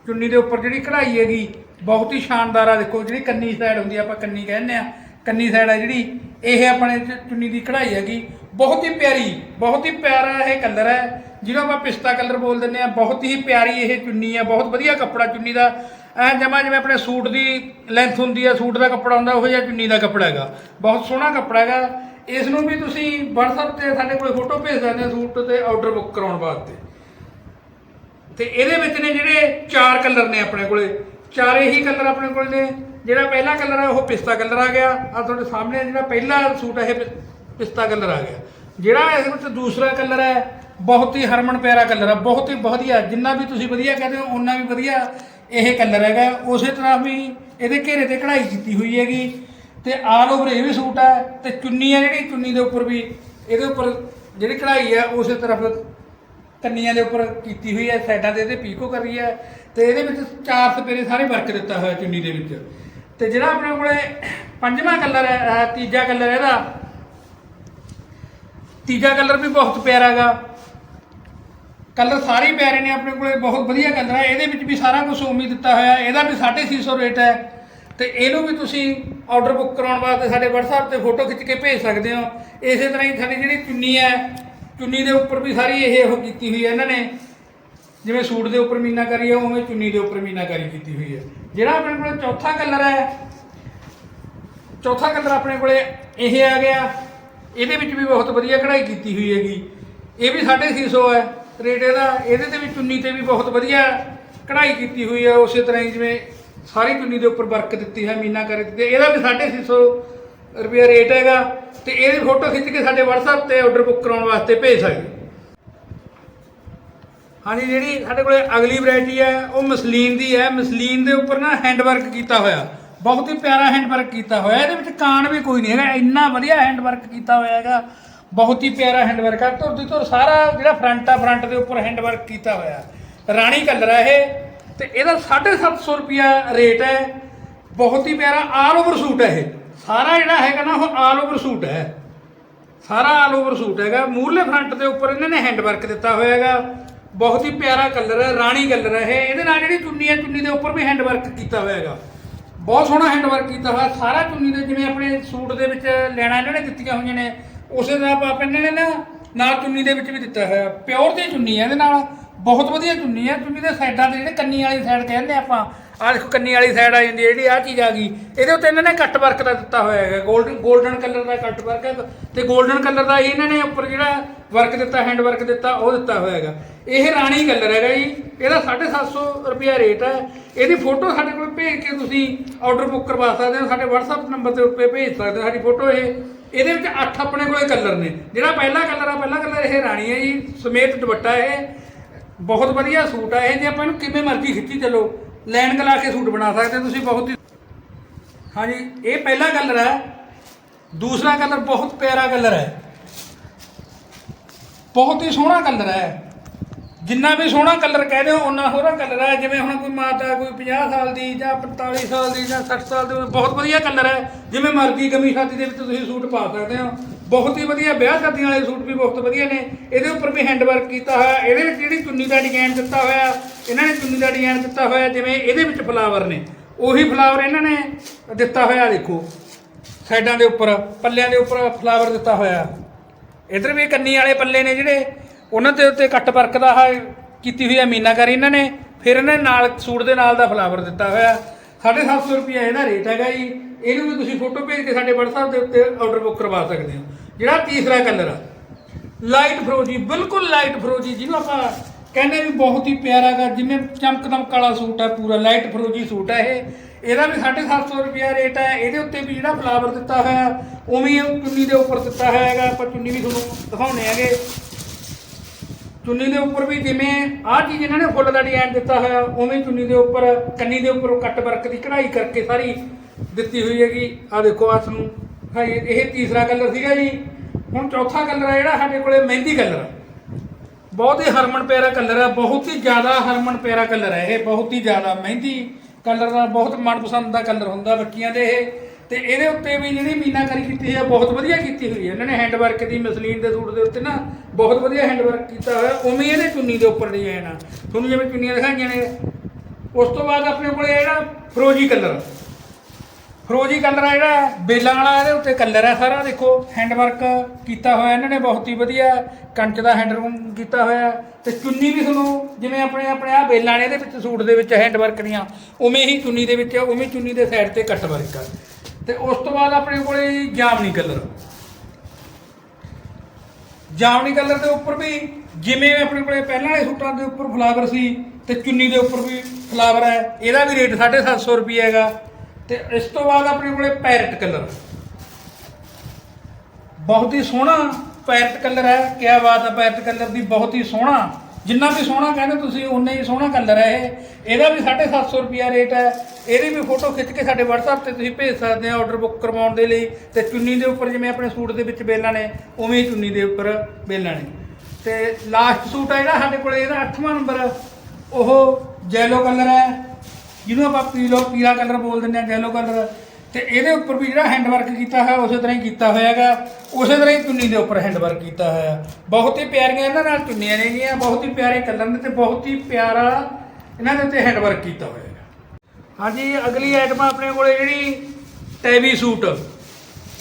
ਚੁੰਨੀ ਦੇ ਉੱਪਰ ਜਿਹੜੀ ਕਢਾਈ ਹੈਗੀ, ਬਹੁਤ ਹੀ ਸ਼ਾਨਦਾਰ ਆ, ਦੇਖੋ, ਜਿਹੜੀ ਕੰਨੀ ਸਾਈਡ ਹੁੰਦੀ ਆਪਾਂ ਕੰਨੀ ਕਹਿੰਦੇ ਆ। ਕੰਨੀ ਸਾਈਡ ਹੈ ਜਿਹੜੀ, ਇਹ ਆਪਣੇ ਚ ਚੁੰਨੀ ਦੀ ਕਢਾਈ ਹੈਗੀ। ਬਹੁਤ ਹੀ ਪਿਆਰੀ, ਬਹੁਤ ਹੀ ਪਿਆਰਾ ਇਹ ਕਲਰ ਹੈ, ਜਿਹਨੂੰ ਆਪਾਂ ਪਿਸਤਾ ਕਲਰ ਬੋਲ ਦਿੰਦੇ ਆ ਬਹੁਤ ਹੀ ਪਿਆਰੀ ਇਹ ਚੁੰਨੀ ਹੈ, ਬਹੁਤ ਵਧੀਆ ਕੱਪੜਾ ਚੁੰਨੀ ਦਾ। ਐ ਜਮਾ ਜਿਵੇਂ ਆਪਣੇ ਸੂਟ ਦੀ ਲੈਂਥ ਹੁੰਦੀ ਹੈ, ਸੂਟ ਦਾ ਕੱਪੜਾ ਹੁੰਦਾ, ਉਹ ਜਿਹਾ ਚੁੰਨੀ ਦਾ ਕੱਪੜਾ ਹੈਗਾ। ਬਹੁਤ ਸੋਹਣਾ ਕੱਪੜਾ ਹੈਗਾ। ਇਸ ਨੂੰ ਵੀ ਤੁਸੀਂ WhatsApp ਤੇ ਸਾਡੇ ਕੋਲ ਫੋਟੋ ਭੇਜ ਸਕਦੇ ਹੋ ਸੂਟ ਤੇ ਆਰਡਰ ਬੁੱਕ ਕਰਾਉਣ ਵਾਸਤੇ। ਤੇ ਇਹਦੇ ਵਿੱਚ ਨੇ ਜਿਹੜੇ ਚਾਰ ਕਲਰ ਨੇ ਆਪਣੇ ਕੋਲੇ। ਚਾਰੇ ਹੀ ਕਲਰ ਆਪਣੇ ਕੋਲ ਨੇ। ਜਿਹੜਾ ਪਹਿਲਾ ਕਲਰ ਹੈ, ਉਹ ਪਿਸਤਾ ਕਲਰ ਆ ਗਿਆ। ਆ ਤੁਹਾਡੇ ਸਾਹਮਣੇ ਜਿਹੜਾ ਪਹਿਲਾ ਸੂਟ ਹੈ, ਇਹ ਪਿ- ਪਿਸਤਾ ਕਲਰ ਆ ਗਿਆ। ਜਿਹੜਾ ਇਸ ਵਿੱਚ ਦੂਸਰਾ ਕਲਰ ਹੈ, ਬਹੁਤ ਹੀ ਹਰਮਨ ਪਿਆਰਾ ਕਲਰ ਹੈ ਬਹੁਤ ਹੀ ਵਧੀਆ। ਜਿੰਨਾ ਵੀ ਤੁਸੀਂ ਵਧੀਆ ਕਹਿੰਦੇ ਹੋ, ਓਨਾ ਵੀ ਵਧੀਆ ਇਹ ਕਲਰ ਹੈਗਾ। ਉਸੇ ਤਰ੍ਹਾਂ ਵੀ ਇਹਦੇ ਘੇਰੇ ਤੇ ਕਢਾਈ ਕੀਤੀ ਹੋਈ ਹੈਗੀ। ਤੇ ਆਲ ਓਵਰ ਇਹ ਵੀ ਸੂਟ ਹੈ ਤੇ ਚੁੰਨੀ ਹੈ ਜਿਹੜੀ, ਚੁੰਨੀ ਦੇ ਉੱਪਰ ਵੀ। ਇਹਦੇ ਉੱਪਰ ਜਿਹੜੀ ਕਢਾਈ ਹੈ ਉਸੇ ਤਰਫ ਕੰਨੀਆਂ ਦੇ ਉੱਪਰ ਕੀਤੀ ਹੋਈ ਹੈ, ਸਾਈਡਾਂ ਤੇ ਇਹਦੇ ਪੀਕੋ ਕਰੀ ਹੈ। ਤੇ ਇਹਦੇ ਵਿੱਚ ਚਾਰ ਸਪੇਰੇ ਸਾਰੇ ਵਰਕ ਦਿੱਤਾ ਹੋਇਆ ਚੁੰਨੀ ਦੇ ਵਿੱਚ। ਤੇ ਜਿਹੜਾ ਆਪਣੇ ਕੋਲੇ ਪੰਜਵਾਂ ਕਲਰ ਹੈ ਤੀਜਾ ਕਲਰ ਇਹਦਾ ਤੀਜਾ ਕਲਰ ਵੀ ਬਹੁਤ ਪਿਆਰਾ ਹੈਗਾ ਕਲਰ ਸਾਰੇ ਪਿਆਰੇ ਨੇ ਆਪਣੇ ਕੋਲੇ, ਬਹੁਤ ਵਧੀਆ ਕਲਰ ਹੈ ਇਹਦੇ ਵਿੱਚ ਵੀ ਸਾਰਾ ਕੁਝ ਉਮੀ ਦਿੱਤਾ ਹੋਇਆ। ਇਹਦਾ ਵੀ 650 ਰੇਟ ਹੈ। ਤੇ ਇਹਨੂੰ ਵੀ ਤੁਸੀਂ ਆਰਡਰ ਬੁੱਕ ਕਰਾਉਣ ਵਾਸਤੇ ਸਾਡੇ WhatsApp ਤੇ ਫੋਟੋ ਖਿੱਚ ਕੇ ਭੇਜ ਸਕਦੇ ਹੋ। ਇਸੇ ਤਰ੍ਹਾਂ ਹੀ ਸਾਡੀ ਜਿਹੜੀ ਚੁੰਨੀ ਹੈ, ਚੁੰਨੀ ਦੇ ਉੱਪਰ ਵੀ ਸਾਰੀ ਇਹ ਉਹ ਕੀਤੀ ਹੋਈ ਹੈ ਇਹਨਾਂ ਨੇ। ਜਿਵੇਂ ਸੂਟ ਦੇ ਉੱਪਰ ਮੀਨਾਕਾਰੀ ਹੈ, ਉਵੇਂ ਚੁੰਨੀ ਦੇ ਉੱਪਰ ਮੀਨਾਕਾਰੀ ਕੀਤੀ ਹੋਈ ਹੈ। ਜਿਹੜਾ ਆਪਣੇ ਕੋਲ ਚੌਥਾ ਕਲਰ ਹੈ, ਚੌਥਾ ਕਲਰ ਆਪਣੇ ਕੋਲੇ ਇਹ ਆ ਗਿਆ। ਇਹਦੇ ਵਿੱਚ ਵੀ ਬਹੁਤ ਵਧੀਆ ਕਢਾਈ ਕੀਤੀ ਹੋਈ ਹੈਗੀ। ਇਹ ਵੀ 650 ਹੈ, ਰੇਟ ਇਹਦਾ, ਇਹਦੇ ਤੇ ਵੀ ਚੁੰਨੀ ਤੇ ਵੀ ਬਹੁਤ ਵਧੀਆ ਕਢਾਈ ਕੀਤੀ ਹੋਈ ਹੈ ਉਸੇ ਤਰ੍ਹਾਂ ਹੀ ਜਿਵੇਂ ਸਾਰੀ ਚੁੰਨੀ ਦੇ ਉੱਪਰ ਵਰਕ ਦਿੱਤੀ ਹੈ ਮੀਨਾਕਾਰੀ ਦਿੱਤੀ ਇਹਦਾ ਵੀ 650 ਰੁਪਏ ਰੇਟ ਹੈਗਾ ਤੇ ਇਹਦੀ ਫੋਟੋ ਖਿੱਚ ਕੇ ਸਾਡੇ WhatsApp ਤੇ ਆਰਡਰ ਬੁੱਕ ਕਰਾਉਣ ਵਾਸਤੇ ਭੇਜ ਸਕਦੇ ਹਾਂਜੀ, ਜਿਹੜੀ ਸਾਡੇ ਕੋਲੇ ਅਗਲੀ ਵੈਰਾਈਟੀ ਹੈ, ਉਹ ਮਸਲੀਨ ਦੀ ਹੈ। ਮਸਲੀਨ ਦੇ ਉੱਪਰ ਨਾ ਹੈਂਡ ਵਰਕ ਕੀਤਾ ਹੋਇਆ। ਬਹੁਤ ਹੀ ਪਿਆਰਾ ਹੈਂਡਵਰਕ ਕੀਤਾ ਹੋਇਆ। ਇਹਦੇ ਵਿੱਚ ਕਾਣ ਵੀ ਕੋਈ ਨਹੀਂ ਹੈਗਾ, ਇੰਨਾ ਵਧੀਆ ਹੈਂਡਵਰਕ ਕੀਤਾ ਹੋਇਆ ਹੈਗਾ। ਬਹੁਤ ਹੀ ਪਿਆਰਾ ਹੈਂਡਵਰਕ ਆ। ਹੈ ਧੁਰ ਦੀ ਧੁਰ ਸਾਰਾ ਜਿਹੜਾ ਫਰੰਟ ਆ ਫਰੰਟ ਦੇ ਉੱਪਰ ਹੈਂਡਵਰਕ ਕੀਤਾ ਹੋਇਆ। ਰਾਣੀ ਕਲਰ ਹੈ ਇਹ, ਤੇ ਇਹਦਾ 750 ਰੁਪਿਆ ਰੇਟ ਹੈ। ਬਹੁਤ ਹੀ ਪਿਆਰਾ ਆਲ ਓਵਰ ਸੂਟ ਹੈ ਇਹ। ਸਾਰਾ ਜਿਹੜਾ ਹੈਗਾ ਨਾ, ਉਹ ਆਲ ਓਵਰ ਸੂਟ ਹੈ। ਸਾਰਾ ਆਲ ਓਵਰ ਸੂਟ ਹੈਗਾ। ਮੂਰਲੇ ਫਰੰਟ ਦੇ ਉੱਪਰ ਇਹਨਾਂ ਨੇ ਹੈਂਡਵਰਕ ਦਿੱਤਾ ਹੋਇਆ ਹੈਗਾ। ਬਹੁਤ ਹੀ ਪਿਆਰਾ ਕਲਰ ਹੈ, ਰਾਣੀ ਕਲਰ ਹੈ ਇਹਦੇ ਨਾਲ ਜਿਹੜੀ ਚੁੰਨੀ ਹੈ ਚੁੰਨੀ ਦੇ ਉੱਪਰ ਵੀ ਹੈਂਡ ਵਰਕ ਕੀਤਾ ਹੋਇਆ ਹੈਗਾ। ਬਹੁਤ ਸੋਹਣਾ ਹੈਂਡਵਰਕ ਕੀਤਾ ਹੋਇਆ, ਸਾਰਾ ਚੁੰਨੀ ਦੇ ਜਿਵੇਂ ਆਪਣੇ ਸੂਟ ਦੇ ਵਿੱਚ ਲੈਣਾ ਇਹਨਾਂ ਨੇ ਦਿੱਤੀਆਂ ਹੋਈਆਂ ਨੇ, ਉਸੇ ਦਾ ਆਪ ਇਹਨਾਂ ਨੇ ਨਾ ਨਾਲ ਚੁੰਨੀ ਦੇ ਵਿੱਚ ਵੀ ਦਿੱਤਾ ਹੋਇਆ ਪਿਓਰ ਦੀ ਚੁੰਨੀ ਹੈ ਇਹਦੇ ਨਾਲ, ਬਹੁਤ ਵਧੀਆ ਚੁੰਨੀ ਹੈ, ਚੁੰਨੀ ਦੇ ਸਾਈਡਾਂ ਤੇ ਜਿਹੜੇ ਕੰਨੀ ਵਾਲੀ ਸਾਈਡ ਕਹਿੰਦੇ ਆਪਾਂ ਆਹ ਦੇਖੋ ਕੰਨੀ ਵਾਲੀ ਸਾਈਡ ਆ ਜਾਂਦੀ ਹੈ, ਜਿਹੜੀ ਆਹ ਚੀਜ਼ ਆ ਗਈ। ਇਹਦੇ ਉੱਤੇ ਇਹਨਾਂ ਨੇ ਕੱਟ ਵਰਕ ਦਾ ਦਿੱਤਾ ਹੋਇਆ ਹੈਗਾ। 골ਡਨ 골ਡਨ ਕਲਰ ਦਾ ਕੱਟ ਵਰਕ ਹੈ। ਤੇ 골ਡਨ ਕਲਰ ਦਾ ਇਹਨਾਂ ਨੇ ਉੱਪਰ ਜਿਹੜਾ ਵਰਕ ਦਿੱਤਾ ਹੈਂਡ ਵਰਕ ਦਿੱਤਾ, ਉਹ ਦਿੱਤਾ ਹੋਇਆ ਹੈਗਾ। ਇਹ ਰਾਣੀ ਕਲਰ ਹੈਗਾ ਜੀ। ਇਹਦਾ 750 ਰੁਪਿਆ ਰੇਟ ਹੈ। ਇਹਦੀ ਫੋਟੋ ਸਾਡੇ ਕੋਲ ਭੇਜ ਕੇ ਤੁਸੀਂ ਆਰਡਰ ਬੁੱਕ ਕਰਵਾ ਸਕਦੇ ਹੋ। ਸਾਡੇ WhatsApp ਨੰਬਰ ਤੇ ਉੱਤੇ ਭੇਜ ਸਕਦੇ ਹੋ ਸਾਡੀ ਫੋਟੋ ਇਹ। ਇਹਦੇ ਵਿੱਚ ਅੱਠ ਆਪਣੇ ਕੋਲੇ ਕਲਰ ਨੇ। ਜਿਹੜਾ ਪਹਿਲਾ ਕਲਰ ਆ, ਪਹਿਲਾ ਕਲਰ ਇਹ ਰਾਣੀ ਹੈ ਜੀ। ਸਮੇਤ ਦੁਪੱਟਾ ਇਹ। ਬਹੁਤ ਵਧੀਆ ਸੂਟ ਆ। ਇਹ ਜੇ ਆਪਾਂ ਇਹਨੂੰ ਕਿਵੇਂ ਮਰਜ਼ੀ ਖਿੱਚੀ ਚੱਲੋ। ਲਾਈਨ ਗਲਾ ਕੇ ਸੂਟ ਬਣਾ ਸਕਦੇ ਹੋ ਤੁਸੀਂ ਬਹੁਤ ਹੀ। ਹਾਂਜੀ, ਇਹ ਪਹਿਲਾ ਕਲਰ ਹੈ। ਦੂਸਰਾ ਕਲਰ ਬਹੁਤ ਪਿਆਰਾ ਕਲਰ ਹੈ। ਬਹੁਤ ਹੀ ਸੋਹਣਾ ਕਲਰ ਹੈ। ਜਿੰਨਾ ਵੀ ਸੋਹਣਾ ਕਲਰ ਕਹਦੇ ਹੋ ਉਹਨਾਂ ਸੋਹਣਾ ਕਲਰ ਹੈ। ਜਿਵੇਂ ਹੁਣ ਕੋਈ ਮਾਤਾ, ਕੋਈ 50 ਸਾਲ ਦੀ ਜਾਂ 45 ਸਾਲ ਦੀ ਜਾਂ 60 ਸਾਲ ਦੀ ਬਹੁਤ ਵਧੀਆ ਕਲਰ ਹੈ। ਜਿਵੇਂ ਮਰਜ਼ੀ ਗਮੀ ਸ਼ਾਦੀ ਦੇ ਵਿੱਚ ਤੁਸੀਂ ਸੂਟ ਪਾ ਸਕਦੇ ਹੋ। ਬਹੁਤ ਹੀ ਵਧੀਆ ਵਿਆਹ ਸ਼ਾਦੀਆਂ ਵਾਲੇ ਸੂਟ ਵੀ ਬਹੁਤ ਵਧੀਆ ਨੇ। ਇਹਦੇ ਉੱਪਰ ਵੀ ਹੈਂਡ ਵਰਕ ਕੀਤਾ ਹੋਇਆ, ਇਹਦੇ ਵਿੱਚ ਜਿਹੜੀ ਚੁੰਨੀ ਦਾ ਡਿਜ਼ਾਈਨ ਦਿੱਤਾ ਹੋਇਆ, ਇਹਨਾਂ ਨੇ ਚੁੰਨੀ ਦਾ ਡਿਜ਼ਾਈਨ ਦਿੱਤਾ ਹੋਇਆ, ਜਿਵੇਂ ਇਹਦੇ ਵਿੱਚ ਫਲਾਵਰ ਨੇ, ਉਹੀ ਫਲਾਵਰ ਇਹਨਾਂ ਨੇ ਦਿੱਤਾ ਹੋਇਆ ਦੇਖੋ। ਸਾਈਡਾਂ ਦੇ ਉੱਪਰ, ਪੱਲਿਆਂ ਦੇ ਉੱਪਰ ਫਲਾਵਰ ਦਿੱਤਾ ਹੋਇਆ। ਇਧਰ ਵੀ ਕੰਨੀ ਵਾਲੇ ਪੱਲੇ ਨੇ ਜਿਹੜੇ, ਉਹਨਾਂ ਦੇ ਉੱਤੇ ਕੱਟ ਵਰਕ ਦਾ ਕੀਤੀ ਹੋਈ ਹੈ ਮੀਨਾਕਾਰੀ ਇਹਨਾਂ ਨੇ। ਫਿਰ ਇਹਨਾਂ ਨਾਲ ਸੂਟ ਦੇ ਨਾਲ ਦਾ ਫਲਾਵਰ ਦਿੱਤਾ ਹੋਇਆ। 750 ਰੁਪਏ ਇਹਦਾ ਰੇਟ ਹੈਗਾ ਜੀ। ਇਹਨੂੰ ਵੀ ਤੁਸੀਂ ਫੋਟੋ ਭੇਜ ਕੇ ਸਾਡੇ WhatsApp ਦੇ ਉੱਤੇ ਆਰਡਰ ਬੁੱਕ ਕਰਵਾ ਸਕਦੇ ਹੋ। ਜਿਹੜਾ ਤੀਸਰਾ ਕਲਰ ਆ ਲਾਈਟ ਫਰੋਜੀ, ਬਿਲਕੁਲ ਲਾਈਟ ਫਰੋਜੀ, ਜਿਹਨੂੰ ਆਪਾਂ ਕਹਿੰਦੇ ਵੀ ਬਹੁਤ ਹੀ ਪਿਆਰਾ ਗਾ, ਜਿਵੇਂ ਚਮਕ ਦਮਕ ਵਾਲਾ ਸੂਟ ਆ ਪੂਰਾ ਲਾਈਟ ਫਰੋਜੀ ਸੂਟ ਹੈ ਇਹ। ਇਹਦਾ ਵੀ 750 ਰੁਪਿਆ ਰੇਟ ਹੈ ਇਹਦੇ ਉੱਤੇ ਵੀ ਜਿਹੜਾ ਫਲਾਵਰ ਦਿੱਤਾ ਹੋਇਆ, ਉਵੇਂ ਚੁੰਨੀ ਦੇ ਉੱਪਰ ਦਿੱਤਾ ਹੋਇਆ ਹੈਗਾ। ਆਪਾਂ ਚੁੰਨੀ ਵੀ ਤੁਹਾਨੂੰ ਦਿਖਾਉਣੇ ਹੈਗੇ। ਚੁੰਨੀ ਦੇ ਉੱਪਰ ਵੀ ਜਿਵੇਂ ਆਹ ਚੀਜ਼ ਇਹਨਾਂ ਨੇ ਫੁੱਲ ਦਾ ਡਿਜ਼ਾਈਨ ਦਿੱਤਾ ਹੋਇਆ, ਉਵੇਂ ਚੁੰਨੀ ਦੇ ਉੱਪਰ, ਕੰਨੀ ਦੇ ਉੱਪਰ ਕੱਟ ਵਰਕ ਦੀ ਕਢਾਈ ਕਰਕੇ ਸਾਰੀ ਦਿੱਤੀ ਹੋਈ ਹੈਗੀ। ਆਹ ਦੇਖੋ ਆਸ ਨੂੰ ਹਾਂ ਇਹ ਤੀਸਰਾ ਕਲਰ ਸੀਗਾ ਜੀ। ਹੁਣ ਚੌਥਾ ਕਲਰ ਆ ਜਿਹੜਾ ਸਾਡੇ ਕੋਲੇ, ਮਹਿੰਦੀ ਕਲਰ ਬਹੁਤ ਹੀ ਹਰਮਨ ਪਿਆਰਾ ਕਲਰ ਹੈ ਬਹੁਤ ਹੀ ਜ਼ਿਆਦਾ ਹਰਮਨ ਪਿਆਰਾ ਕਲਰ ਹੈ ਇਹ। ਬਹੁਤ ਹੀ ਜ਼ਿਆਦਾ ਮਹਿੰਦੀ ਕਲਰ ਦਾ, ਬਹੁਤ ਮਨਪਸੰਦ ਦਾ ਕਲਰ ਹੁੰਦਾ ਬੱਚੀਆਂ ਦੇ ਇਹ। ਤੇ ਇਹਦੇ ਉੱਤੇ ਵੀ ਜਿਹੜੀ ਮੀਨਾਕਾਰੀ ਕੀਤੀ ਹੈ ਬਹੁਤ ਵਧੀਆ ਕੀਤੀ ਹੋਈ ਹੈ ਇਹਨਾਂ ਨੇ ਹੈਂਡਵਰਕ ਦੀ, ਮਸਲੀਨ ਦੇ ਸੂਟ ਦੇ ਉੱਤੇ ਨਾ ਬਹੁਤ ਵਧੀਆ ਹੈਂਡਵਰਕ ਕੀਤਾ ਹੋਇਆ। ਉਵੇਂ ਇਹਦੇ ਚੁੰਨੀ ਦੇ ਉੱਪਰ ਡਿਜ਼ਾਈਨ ਆ। ਤੁਹਾਨੂੰ ਜਿਵੇਂ ਚੁੰਨੀਆਂ ਦਿਖਾਈਆਂ ਨੇ। ਉਸ ਤੋਂ ਬਾਅਦ ਆਪਣੇ ਕੋਲੇ ਜਿਹੜਾ ਫਰੋਜੀ ਕਲਰ। ਫਰੋਜੀ ਕਲਰ ਆ ਜਿਹੜਾ ਬੇਲਾਂ ਵਾਲਾ ਇਹਦੇ ਉੱਤੇ ਕਲਰ ਹੈ ਸਾਰਾ, ਦੇਖੋ ਹੈਂਡ ਵਰਕ ਕੀਤਾ ਹੋਇਆ, ਇਹਨਾਂ ਨੇ ਬਹੁਤ ਹੀ ਵਧੀਆ ਕੰਚ ਦਾ ਹੈਂਡ ਕੀਤਾ ਹੋਇਆ ਤੇ ਚੁੰਨੀ ਵੀ ਤੁਹਾਨੂੰ ਜਿਵੇਂ ਆਪਣੇ ਆਪਣੇ ਆ ਬੇਲਾਂ ਨੇ ਇਹਦੇ ਵਿੱਚ, ਸੂਟ ਦੇ ਵਿੱਚ ਹੈਂਡ ਵਰਕ ਦੀਆਂ, ਉਵੇਂ ਹੀ ਚੁੰਨੀ ਦੇ ਵਿੱਚ ਉਵੇਂ ਚੁੰਨੀ ਦੇ ਸਾਈਡ ਤੇ ਕੱਟ ਵਰਕ ਆ। ਤੇ ਉਸ ਤੋਂ ਬਾਅਦ ਆਪਣੇ ਕੋਲੇ ਜੀ ਜਾਮਨੀ ਕਲਰ ਜਾਮਨੀ ਕਲਰ ਦੇ ਉੱਪਰ ਵੀ ਜਿਵੇਂ ਆਪਣੇ ਕੋਲੇ ਪਹਿਲਾਂ ਵਾਲੇ ਸੂਟਾਂ ਦੇ ਉੱਪਰ ਫਲਾਵਰ ਸੀ, ਤੇ ਚੁੰਨੀ ਦੇ ਉੱਪਰ ਵੀ ਫਲਾਵਰ ਹੈ, ਇਹਦਾ ਵੀ ਰੇਟ 750 ਰੁਪਏ ਹੈਗਾ। ਤੇ ਇਸ ਤੋਂ ਬਾਅਦ ਆਪਣੇ ਕੋਲੇ ਪੈਰਟ ਕਲਰ। ਬਹੁਤ ਹੀ ਸੋਹਣਾ ਪੈਰਟ ਕਲਰ ਹੈ, ਕਿਆ ਬਾਤ ਹੈ, ਪੈਰਟ ਕਲਰ ਦੀ ਬਹੁਤ ਹੀ ਸੋਹਣਾ। ਜਿੰਨਾ ਵੀ ਸੋਹਣਾ ਕਹਿੰਦੇ ਤੁਸੀਂ ਉਨਾ ਹੀ ਸੋਹਣਾ ਕਲਰ ਹੈ ਇਹ। ਇਹਦਾ ਵੀ 750 ਰੁਪਿਆ ਰੇਟ ਹੈ। ਇਹਦੀ ਵੀ ਫੋਟੋ ਖਿੱਚ ਕੇ ਸਾਡੇ WhatsApp ਤੇ ਤੁਸੀਂ ਭੇਜ ਸਕਦੇ ਹੋ ਆਰਡਰ ਬੁੱਕ ਕਰਵਾਉਣ ਦੇ ਲਈ। ਤੇ ਚੁੰਨੀ ਦੇ ਉੱਪਰ ਜਿਵੇਂ ਆਪਣੇ ਸੂਟ ਦੇ ਵਿੱਚ ਬੇਲਾਂ ਨੇ, ਉਵੇਂ ਹੀ ਚੁੰਨੀ ਦੇ ਉੱਪਰ ਬੇਲਾਂ ਨੇ। ਤੇ ਲਾਸਟ ਸੂਟ ਹੈ ਜਿਹੜਾ ਸਾਡੇ ਕੋਲੇ, ਇਹਦਾ 8ਵਾਂ ਨੰਬਰ ਉਹ ਜੈਲੋ ਕਲਰ ਹੈ। ਜਿਹਨੂੰ ਆਪਾਂ ਪੀਲੋ ਪੀਲਾ ਕਲਰ ਬੋਲ ਦਿੰਦੇ ਆ ਜੈਲੋ ਕਲਰ ਤੇ ਇਹਦੇ ਉੱਪਰ ਵੀ ਜਿਹੜਾ ਹੈਂਡ ਵਰਕ ਕੀਤਾ ਹੋਇਆ, ਉਸੇ ਤਰ੍ਹਾਂ ਹੀ ਕੀਤਾ ਹੋਇਆ ਹੈਗਾ ਉਸੇ ਤਰ੍ਹਾਂ ਹੀ ਚੁੰਨੀ ਦੇ ਉੱਪਰ ਹੈਂਡ ਵਰਕ ਕੀਤਾ ਹੋਇਆ। ਬਹੁਤ ਹੀ ਪਿਆਰੀਆਂ ਇਹਨਾਂ ਨਾਲ ਚੁੰਨੀਆਂ ਨੇਗੀਆਂ ਬਹੁਤ ਹੀ ਪਿਆਰੇ ਕਲਰ ਨੇ ਤੇ ਬਹੁਤ ਹੀ ਪਿਆਰਾ ਇਹਨਾਂ ਦੇ ਉੱਤੇ ਹੈਂਡ ਵਰਕ ਕੀਤਾ ਹੋਇਆ ਹੈਗਾ ਹਾਂਜੀ, ਅਗਲੀ ਆਈਟਮ ਆਪਣੇ ਕੋਲੇ ਜਿਹੜੀ ਟੈਵੀ ਸੂਟ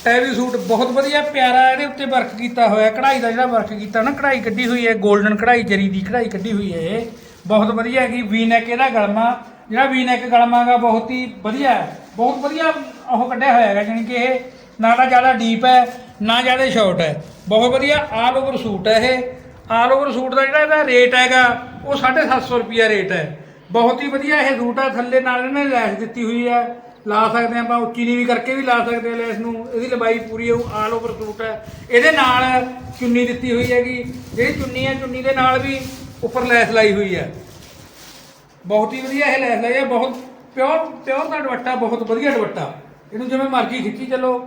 ਟੈਵੀ ਸੂਟ ਬਹੁਤ ਵਧੀਆ ਪਿਆਰਾ ਇਹਦੇ ਉੱਤੇ ਵਰਕ ਕੀਤਾ ਹੋਇਆ, ਕਢਾਈ ਦਾ ਜਿਹੜਾ ਵਰਕ ਕੀਤਾ ਨਾ, ਕਢਾਈ ਕੱਢੀ ਹੋਈ ਹੈ 골ਡਨ ਕਢਾਈ, ਜਰੀ ਦੀ ਕਢਾਈ ਕੱਢੀ ਹੋਈ ਹੈ ਇਹ। ਬਹੁਤ ਵਧੀਆ ਹੈਗੀ ਵੀ ਨੈਕ ਇਹਦਾ ਗਲਮਾ। ਜਿਹੜਾ ਵੀ ਨੈਕ ਗਲਮਾ ਬਹੁਤ ਹੀ ਵਧੀਆ ਹੈ। ਬਹੁਤ ਵਧੀਆ ਉਹ ਕੱਢਿਆ ਹੋਇਆ ਹੈਗਾ, ਜਾਣੀ ਕਿ ਇਹ ਨਾ ਤਾਂ ਜ਼ਿਆਦਾ ਡੀਪ ਹੈ, ਨਾ ਜ਼ਿਆਦਾ ਸ਼ਾਰਟ ਹੈ। ਬਹੁਤ ਵਧੀਆ ਆਲ ਓਵਰ ਸੂਟ ਹੈ ਇਹ। ਆਲ ਓਵਰ ਸੂਟ ਦਾ ਜਿਹੜਾ ਇਹਦਾ ਰੇਟ ਹੈਗਾ, ਉਹ 750 ਰੁਪਿਆ ਰੇਟ ਹੈ। ਬਹੁਤ ਹੀ ਵਧੀਆ ਇਹ ਸੂਟ ਹੈ ਥੱਲੇ ਨਾਲ ਇਹਨਾਂ ਨੇ ਲੈਸ ਦਿੱਤੀ ਹੋਈ ਹੈ। ਲਾ ਸਕਦੇ ਹਾਂ ਆਪਾਂ, ਉੱਚੀ ਨੀਵੀਂ ਕਰਕੇ ਵੀ ਲਾ ਸਕਦੇ ਹਾਂ ਲੈਸ ਨੂੰ। ਇਹਦੀ ਲੰਬਾਈ ਪੂਰੀ ਹੈ ਆਲ ਓਵਰ ਸੂਟ ਹੈ। ਇਹਦੇ ਨਾਲ ਚੁੰਨੀ ਦਿੱਤੀ ਹੋਈ ਹੈਗੀ। ਜਿਹੜੀ ਚੁੰਨੀ ਹੈ, ਚੁੰਨੀ ਦੇ ਨਾਲ ਵੀ ਉੱਪਰ ਲੈਸ ਲਾਈ ਹੋਈ ਹੈ। ਬਹੁਤ ਹੀ ਵਧੀਆ ਇਹ ਲੈਸ ਲਾਈ ਹੈ ਬਹੁਤ ਪਿਓਰ ਪਿਓਰ ਦਾ ਦੁਪੱਟਾ, ਬਹੁਤ ਵਧੀਆ ਦੁਪੱਟਾ। ਇਹਨੂੰ ਜਿਵੇਂ ਮਰਜ਼ੀ ਖਿੱਚੀ ਚੱਲੋ,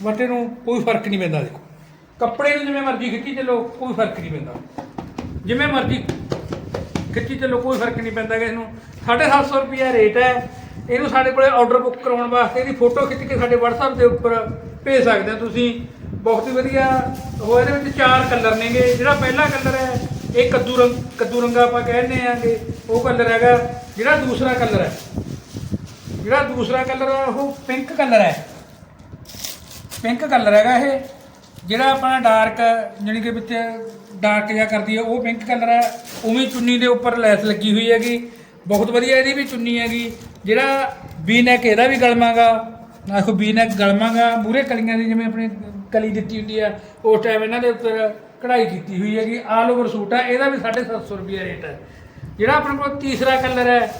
ਦੁਪੱਟੇ ਨੂੰ ਕੋਈ ਫ਼ਰਕ ਨਹੀਂ ਪੈਂਦਾ, ਦੇਖੋ। ਕੱਪੜੇ ਨੂੰ ਜਿਵੇਂ ਮਰਜ਼ੀ ਖਿੱਚੀ ਚੱਲੋ, ਕੋਈ ਫ਼ਰਕ ਨਹੀਂ ਪੈਂਦਾ। ਜਿਵੇਂ ਮਰਜ਼ੀ ਖਿੱਚੀ ਚੱਲੋ, ਕੋਈ ਫ਼ਰਕ ਨਹੀਂ ਪੈਂਦਾ ਕਿ ਇਹਨੂੰ। 750 ਰੁਪਿਆ ਰੇਟ ਹੈ। ਇਹਨੂੰ ਸਾਡੇ ਕੋਲੇ ਆਰਡਰ ਬੁੱਕ ਕਰਾਉਣ ਵਾਸਤੇ ਇਹਦੀ ਫੋਟੋ ਖਿੱਚ ਕੇ ਸਾਡੇ WhatsApp ਦੇ ਉੱਪਰ ਭੇਜ ਸਕਦੇ ਹੋ ਤੁਸੀਂ। ਬਹੁਤ ਹੀ ਵਧੀਆ। ਉਹ ਇਹਦੇ ਵਿੱਚ ਚਾਰ ਕਲਰ ਨੇਗੇ। ਜਿਹੜਾ ਪਹਿਲਾ ਕਲਰ ਹੈ ਇਹ ਕੱਦੂ ਰੰਗ ਕੱਦੂ ਰੰਗਾ ਆਪਾਂ ਕਹਿੰਦੇ ਆਂਗੇ, ਉਹ ਕਲਰ ਹੈਗਾ, ਜਿਹੜਾ ਦੂਸਰਾ ਕਲਰ ਹੈ। ਜਿਹੜਾ ਦੂਸਰਾ ਕਲਰ ਹੈ, ਉਹ ਪਿੰਕ ਕਲਰ ਹੈ। ਪਿੰਕ ਕਲਰ ਹੈਗਾ ਇਹ। ਜਿਹੜਾ ਆਪਣਾ ਡਾਰਕ ਜਾਣੀ ਕਿ ਵਿੱਚ ਡਾਰਕ ਜਿਹਾ ਕਰਦੀ ਹੈ, ਉਹ ਪਿੰਕ ਕਲਰ ਹੈ। ਉਵੇਂ ਚੁੰਨੀ ਦੇ ਉੱਪਰ ਲੈਸ ਲੱਗੀ ਹੋਈ ਹੈਗੀ। ਬਹੁਤ ਵਧੀਆ ਇਹਦੀ ਵੀ ਚੁੰਨੀ ਹੈਗੀ। ਜਿਹੜਾ ਵੀ ਨੈਕ ਇਹਦਾ ਵੀ ਗਲਮਾਗਾ ਆਖੋ ਵੀ ਨੈਕ ਗਲਮਾਗਾ ਮੂਰੇ ਕਲੀਆਂ ਦੀ ਜਿਵੇਂ ਆਪਣੀ ਕਲੀ ਦਿੱਤੀ ਹੁੰਦੀ ਆ, ਉਸ ਟਾਈਮ ਇਹਨਾਂ ਦੇ ਉੱਪਰ ਕਢਾਈ ਕੀਤੀ ਹੋਈ ਹੈਗੀ, ਆਲ ਓਵਰ ਸੂਟ ਹੈ ਇਹਦਾ ਵੀ 750 ਰੁਪਏ ਰੇਟ ਹੈ। ਜਿਹੜਾ ਆਪਣੇ ਕੋਲ ਤੀਸਰਾ ਕਲਰ ਹੈ,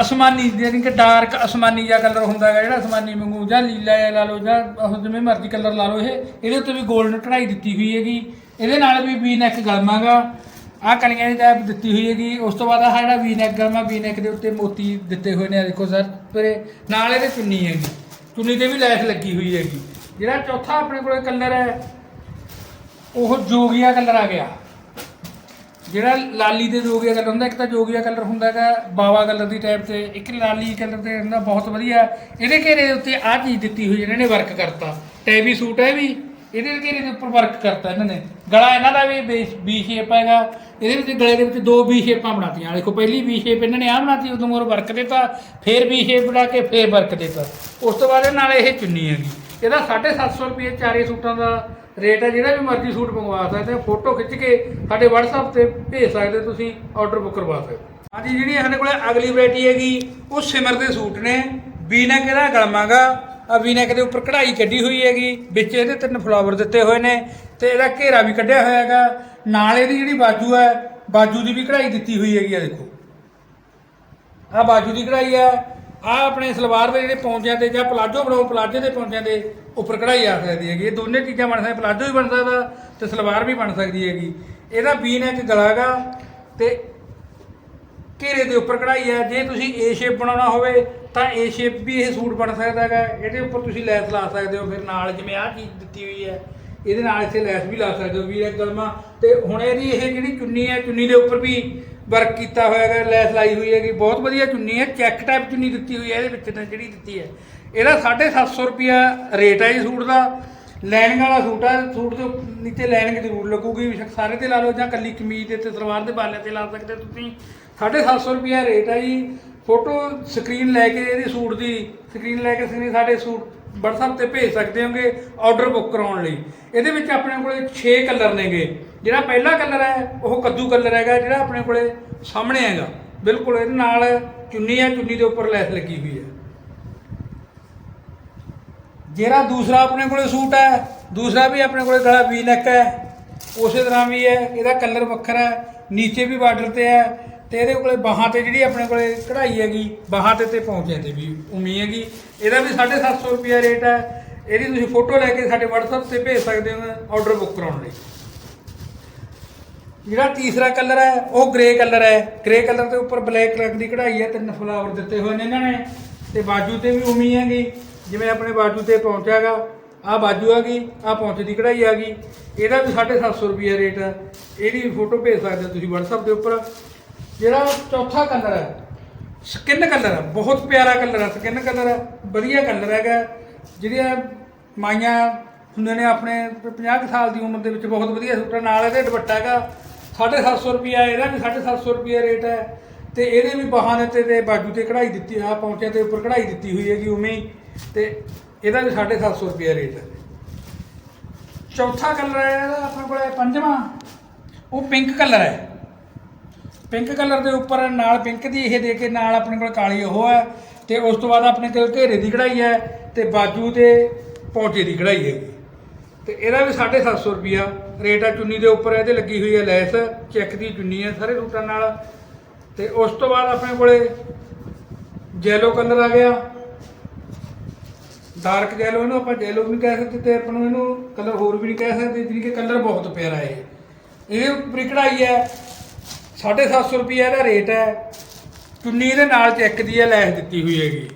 ਅਸਮਾਨੀ ਯਾਨੀ ਕਿ ਡਾਰਕ ਅਸਮਾਨੀ ਜਿਹਾ ਕਲਰ ਹੁੰਦਾ ਹੈਗਾ, ਜਿਹੜਾ ਅਸਮਾਨੀ ਵਾਂਗੂ, ਜਾਂ ਲੀਲਾ ਜਿਹਾ ਲਾ ਲਓ, ਜਾਂ ਉਹ ਜਿਵੇਂ ਮਰਜ਼ੀ ਕਲਰ ਲਾ ਲਓ ਇਹ, ਇਹਦੇ ਉੱਤੇ ਵੀ 골ਡਨ ਕਢਾਈ ਦਿੱਤੀ ਹੋਈ ਹੈਗੀ। ਇਹਦੇ ਨਾਲ ਵੀ ਵੀ ਨੈਕ ਗਲਮਾਗਾ ਆਹ ਕਲੀਆਂ ਦੀ ਟਾਈਪ ਦਿੱਤੀ ਹੋਈ ਹੈਗੀ। ਉਸ ਤੋਂ ਬਾਅਦ ਆਹ ਜਿਹੜਾ ਵੀ ਨੈਕ ਗਲਮਾ ਵੀ ਨੈਕ ਦੇ ਉੱਤੇ ਮੋਤੀ ਦਿੱਤੇ ਹੋਏ ਨੇ ਦੇਖੋ ਸਰ ਪਰੇ। ਨਾਲ ਇਹਦੇ ਚੁੰਨੀ ਹੈਗੀ। ਚੁੰਨੀ ਤੇ ਵੀ ਲੈਸ ਲੱਗੀ ਹੋਈ ਹੈਗੀ। ਜਿਹੜਾ ਚੌਥਾ ਆਪਣੇ ਕੋਲ ਕਲਰ ਹੈ ਉਹ ਜੋਗੀਆ ਕਲਰ ਆ ਗਿਆ। ਜਿਹੜਾ ਲਾਲੀ ਦੇ ਜੋਗੀਆ ਕਲਰ ਹੁੰਦਾ, ਇੱਕ ਤਾਂ ਜੋਗੀਆ ਕਲਰ ਹੁੰਦਾ ਹੈਗਾ, ਬਾਵਾ ਕਲਰ ਦੀ ਟਾਈਪ ਤੇ, ਇੱਕ ਲਾਲੀ ਕਲਰ ਤੇ ਹੁੰਦਾ, ਬਹੁਤ ਵਧੀਆ। ਇਹਦੇ ਘੇਰੇ ਦੇ ਉੱਤੇ ਆਹ ਚੀਜ਼ ਦਿੱਤੀ ਹੋਈ ਇਹਨਾਂ ਨੇ ਵਰਕ ਕਰਤਾ। ਟੈਵੀ ਸੂਟ ਹੈ ਵੀ, ਇਹਦੇ ਘੇਰੇ ਦੇ ਉੱਪਰ ਵਰਕ ਕਰਤਾ ਇਹਨਾਂ ਨੇ। ਗਲਾ ਇਹਨਾਂ ਦਾ ਵੀ ਬੀ ਸ਼ੇਪ ਹੈਗਾ। ਇਹਦੇ ਵਿੱਚ ਗਲੇ ਦੇ ਵਿੱਚ ਦੋ ਬੀ ਸ਼ੇਪਾਂ ਬਣਾਤੀਆਂ। ਦੇਖੋ, ਪਹਿਲੀ ਬੀ ਸ਼ੇਪ ਇਹਨਾਂ ਨੇ ਆਹ ਬਣਾਤੀ, ਉਦੋਂ ਮੋਰ ਵਰਕ ਦਿੱਤਾ, ਫੇਰ ਬੀ ਸ਼ੇਪ ਬਣਾ ਕੇ ਫੇਰ ਵਰਕ ਦਿੱਤਾ। ਉਸ ਤੋਂ ਬਾਅਦ ਇਹ ਨਾਲ ਇਹ ਚੁੰਨੀ ਹੈਗੀ। ਇਹਦਾ 750 ਰੁਪਏ ਚਾਰੇ ਸੂਟਾਂ ਦਾ ਰੇਟ ਹੈ ਜਿਹੜਾ ਵੀ ਮਰਜ਼ੀ ਸੂਟ ਮੰਗਵਾ ਸਕਦੇ ਹੋ ਫੋਟੋ ਖਿੱਚ ਕੇ ਸਾਡੇ WhatsApp ਤੇ ਭੇਜ ਸਕਦੇ ਹੋ ਤੁਸੀਂ ਆਰਡਰ ਬੁੱਕ ਕਰਵਾ ਸਕਦੇ ਹੋ। ਹਾਂਜੀ, ਜਿਹੜੀ ਸਾਡੇ ਕੋਲ ਅਗਲੀ ਵੈਰਾਈਟੀ ਹੈਗੀ, ਉਹ ਸਿਮਰ ਦੇ ਸੂਟ ਨੇ। ਵੀਨੈਕ ਇਹਦਾ ਗਲਮਾਗਾ। ਆ ਵੀਨੈਕ ਦੇ ਉੱਪਰ ਕਢਾਈ ਕੱਢੀ ਹੋਈ ਹੈਗੀ, ਵਿੱਚ ਇਹਦੇ ਤਿੰਨ ਫਲਾਵਰ ਦਿੱਤੇ ਹੋਏ ਨੇ ਤੇ ਇਹਦਾ ਘੇਰਾ ਵੀ ਕੱਢਿਆ ਹੋਇਆ ਹੈਗਾ। ਨਾਲ ਇਹਦੀ ਜਿਹੜੀ ਬਾਜੂ ਹੈ, ਬਾਜੂ ਦੀ ਵੀ ਕਢਾਈ ਦਿੱਤੀ ਹੋਈ ਹੈਗੀ ਆ, ਦੇਖੋ। ਆ ਬਾਜੂ ਦੀ ਕਢਾਈ ਹੈ। ਆ ਆਪਣੇ ਸਲਵਾਰ ਦੇ ਜਿਹੜੇ ਪੌਂਚਿਆਂ ਤੇ ਜਾਂ ਪਲਾਜੋ ਬਣਾਓ ਪਲਾਜੋ ਦੇ ਪੌਂਚਿਆਂ ਦੇ ਉੱਪਰ ਕਢਾਈ ਆ ਸਕਦੀ ਹੈਗੀ। ਇਹ ਦੋਨੇ ਚੀਜ਼ਾਂ ਬਣ ਸਕਦੀਆਂ, ਪਲਾਜੋ ਵੀ ਬਣ ਸਕਦਾ ਤੇ ਸਲਵਾਰ ਵੀ ਬਣ ਸਕਦੀ ਹੈਗੀ। ਇਹਦਾ ਬੀ ਨੈਕ ਗਲਾਗਾ ਤੇ ਘੇਰੇ ਦੇ ਉੱਪਰ ਕਢਾਈ ਹੈ। ਜੇ ਤੁਸੀਂ ਏ ਸ਼ੇਪ ਬਣਾਉਣਾ ਹੋਵੇ ਤਾਂ ਏ ਸ਼ੇਪ ਵੀ ਇਹ ਸੂਟ ਬਣ ਸਕਦਾ ਹੈਗਾ। ਇਹਦੇ ਉੱਪਰ ਤੁਸੀਂ ਲੈਸ ਲਾ ਸਕਦੇ ਹੋ। ਫਿਰ ਨਾਲ ਜਿਵੇਂ ਆਹ ਚੀਜ਼ ਦਿੱਤੀ ਹੋਈ ਹੈ, ਇਹਦੇ ਨਾਲ ਇੱਥੇ ਲੈਸ ਵੀ ਲਾ ਸਕਦੇ ਹੋ। ਵੀਰ ਇਹ ਗਲਮਾ ਤੇ ਹੁਣ ਇਹਦੀ ਇਹ ਜਿਹੜੀ ਚੁੰਨੀ ਹੈ, ਚੁੰਨੀ ਦੇ ਉੱਪਰ ਵੀ ਵਰਕ ਕੀਤਾ ਹੋਇਆ ਹੈਗਾ। ਲੈਸ ਲਾਈ ਹੋਈ ਹੈਗੀ। ਬਹੁਤ ਵਧੀਆ ਚੁੰਨੀ ਹੈ। ਚੈੱਕ ਟਾਈਪ ਚੁੰਨੀ ਦਿੱਤੀ ਹੋਈ ਹੈ। ਇਹਦੇ ਵਿੱਚ ਜਿਹੜੀ ਦਿੱਤੀ ਹੈ। ਇਹਦਾ 750 ਰੁਪਿਆ ਰੇਟ ਹੈ ਜੀ ਸੂਟ ਦਾ। ਲਾਈਨਿੰਗ ਵਾਲਾ ਸੂਟ ਹੈ ਸੂਟ ਦੇ ਨੀਚੇ ਲਾਈਨਿੰਗ ਜ਼ਰੂਰ ਲੱਗੂਗੀ। ਸਾਰੇ ਤੇ ਲਾ ਲਓ ਜਾਂ ਕੱਲੀ ਕਮੀਜ਼ ਦੇ ਤੇ ਸਲਵਾਰ ਦੇ ਬਾਲੇ ਤੇ ਲਾ ਸਕਦੇ ਤੁਸੀਂ। 750 ਰੁਪਿਆ ਰੇਟ ਹੈ ਜੀ। ਫੋਟੋ ਸਕਰੀਨ ਲੈ ਕੇ ਇਹਦੀ ਸੂਟ ਦੀ ਸਕਰੀਨ ਲੈ ਕੇ ਤੁਸੀਂ ਸਾਡੇ ਸੂਟ WhatsApp ਤੇ ਭੇਜ ਸਕਦੇ ਹੋਗੇ ਆਰਡਰ ਬੁੱਕ ਕਰਾਉਣ ਲਈ। ਇਹਦੇ ਵਿੱਚ ਆਪਣੇ ਕੋਲੇ 6 ਕਲਰ ਨੇਗੇ। ਜਿਹੜਾ ਪਹਿਲਾ ਕਲਰ ਹੈ, ਉਹ ਕੱਦੂ ਕਲਰ ਹੈਗਾ, ਜਿਹੜਾ ਆਪਣੇ ਕੋਲੇ ਸਾਹਮਣੇ ਹੈਗਾ। ਬਿਲਕੁਲ ਇਹਦੇ ਨਾਲ ਚੁੰਨੀ ਹੈ ਚੁੰਨੀ ਦੇ ਉੱਪਰ ਲੈਸ ਲੱਗੀ ਹੋਈ ਹੈ। ਜਿਹੜਾ ਦੂਸਰਾ ਆਪਣੇ ਕੋਲੇ ਸੂਟ ਹੈ, ਦੂਸਰਾ ਵੀ ਆਪਣੇ ਕੋਲੇ ਗਲਾ ਵੀ ਨੈਕ ਹੈ। ਉਸੇ ਤਰ੍ਹਾਂ ਵੀ ਹੈ, ਇਹਦਾ ਕਲਰ ਵੱਖਰਾ ਹੈ, ਨੀਚੇ ਵੀ ਬਾਰਡਰ ਤੇ ਹੈ ਤੇ ਇਹਦੇ ਕੋਲੇ ਬਾਹਾਂ ਤੇ ਜਿਹੜੀ ਆਪਣੇ ਕੋਲੇ ਕਢਾਈ ਹੈਗੀ, ਬਾਹਾਂ ਤੇ ਤੇ ਪਹੁੰਚੇ ਤੇ ਵੀ ਉਮੀ ਹੈਗੀ। ਇਹਦਾ ਵੀ 750 ਰੁਪਿਆ ਰੇਟ ਹੈ। ਇਹਦੀ ਤੁਸੀਂ ਫੋਟੋ ਲੈ ਕੇ ਸਾਡੇ WhatsApp ਤੇ ਭੇਜ ਸਕਦੇ ਹੋ ਆਰਡਰ ਬੁੱਕ ਕਰਾਉਣ ਲਈ। ਜਿਹੜਾ ਤੀਸਰਾ ਕਲਰ ਹੈ, ਉਹ ਗ੍ਰੇ ਕਲਰ ਹੈ। ਗ੍ਰੇ ਕਲਰ ਦੇ ਉੱਪਰ ਬਲੈਕ ਰੰਗ ਦੀ ਕਢਾਈ ਹੈ, ਤਿੰਨ ਫਲਾਵਰ ਦਿੱਤੇ ਹੋਏ ਨੇ ਇਹਨਾਂ ਨੇ ਤੇ ਬਾਜੂ ਤੇ ਵੀ ਉਮੀ ਹੈਗੀ। ਜਿਵੇਂ ਆਪਣੇ ਬਾਜੂ ਤੇ ਪਹੁੰਚਿਆਗਾ ਆ ਬਾਜੂ ਆ ਗਈ ਆ ਪਹੁੰਚ ਦੀ ਕਢਾਈ ਆ ਗਈ, ਇਹਦਾ ਵੀ 750 ਰੁਪਏ ਰੇਟ ਹੈ ਇਹਦੀ ਫੋਟੋ ਭੇਜ ਸਕਦੇ ਹੋ ਤੁਸੀਂ WhatsApp ਦੇ ਉੱਪਰ। ਜਿਹੜਾ ਚੌਥਾ ਕਲਰ ਹੈ ਸਕਿਨ ਕਲਰ ਬਹੁਤ ਪਿਆਰਾ ਕਲਰ ਹੈ ਸਕਿਨ ਕਲਰ ਹੈ ਵਧੀਆ ਕਲਰ ਹੈਗਾ। ਜਿਹੜੀਆਂ ਮਾਈਆਂ ਹੁੰਦੇ ਨੇ ਆਪਣੇ 50 ਕੁ ਸਾਲ ਦੀ ਉਮਰ ਦੇ ਵਿੱਚ ਬਹੁਤ ਵਧੀਆ ਸੂਟਾਂ, ਨਾਲ ਇਹਦੇ ਦੁਪੱਟਾ ਹੈਗਾ 750 ਰੁਪਿਆ ਇਹਦਾ ਵੀ 750 ਰੁਪਿਆ ਰੇਟ ਹੈ। ਤੇ ਇਹਦੇ ਵੀ ਬਾਹਾਂ ਦੇ ਉੱਤੇ ਤੇ ਬਾਜੂ ਤੇ ਕਢਾਈ ਦਿੱਤੀ ਆ ਪੌਂਚਿਆਂ ਤੇ ਉੱਪਰ ਕਢਾਈ ਦਿੱਤੀ ਹੋਈ ਹੈਗੀ ਉਵੇਂ ਹੀ। ਤੇ ਇਹਦਾ ਵੀ 750 ਰੁਪਿਆ ਰੇਟ ਹੈ। ਚੌਥਾ ਕਲਰ ਹੈ ਇਹਦਾ ਆਪਣੇ ਕੋਲੇ ਪੰਜਵਾਂ। ਉਹ ਪਿੰਕ ਕਲਰ ਹੈ। ਪਿੰਕ ਕਲਰ ਦੇ ਉੱਪਰ ਨਾਲ ਪਿੰਕ ਦੀ ਇਹ ਦੇ ਕੇ ਨਾਲ ਆਪਣੇ ਕੋਲ ਕਾਲੀ ਉਹ ਹੈ ਤੇ ਉਸ ਤੋਂ ਬਾਅਦ ਆਪਣੇ ਕੋਲ ਘੇਰੇ ਦੀ ਕਢਾਈ ਹੈ ਤੇ ਬਾਜੂ ਤੇ ਪੌਂਚੇ ਦੀ ਕਢਾਈ ਹੈਗੀ ਤੇ ਇਹਦਾ ਵੀ 750 ਰੁਪਿਆ ਰੇਟ ਹੈ। ਚੁੰਨੀ ਦੇ ਉੱਪਰ ਇਹਦੇ ਲੱਗੀ ਹੋਈ ਹੈ ਲੈਸ, ਚੈੱਕ ਦੀ ਚੁੰਨੀ ਹੈ ਸਾਰੇ ਰੂਟਾਂ ਨਾਲ। ਤੇ ਉਸ ਤੋਂ ਬਾਅਦ ਆਪਣੇ ਕੋਲੇ ਜੈਲੋ ਕਲਰ ਆ ਗਿਆ। ਡਾਰਕ ਜੈਲੋ ਇਹਨੂੰ ਆਪਾਂ ਜੈਲੋ ਵੀ ਨਹੀਂ ਕਹਿ ਸਕਦੇ ਤੇ ਆਪਾਂ ਨੂੰ ਇਹਨੂੰ ਕਲਰ ਹੋਰ ਵੀ ਨਹੀਂ ਕਹਿ ਸਕਦੇ, ਜਿਹੜੀ ਕਿ ਕਲਰ ਬਹੁਤ ਪਿਆਰਾ ਹੈ ਇਹ। ਇਹ ਉੱਪਰ ਕਢਾਈ ਹੈ 750 ਰੁਪਏ ਇਹਦਾ ਰੇਟ ਹੈ। ਚੁੰਨੀ ਇਹਦੇ ਨਾਲ ਚੈੱਕ ਦੀ ਹੈ ਲੈਸ ਦਿੱਤੀ ਹੋਈ ਹੈਗੀ।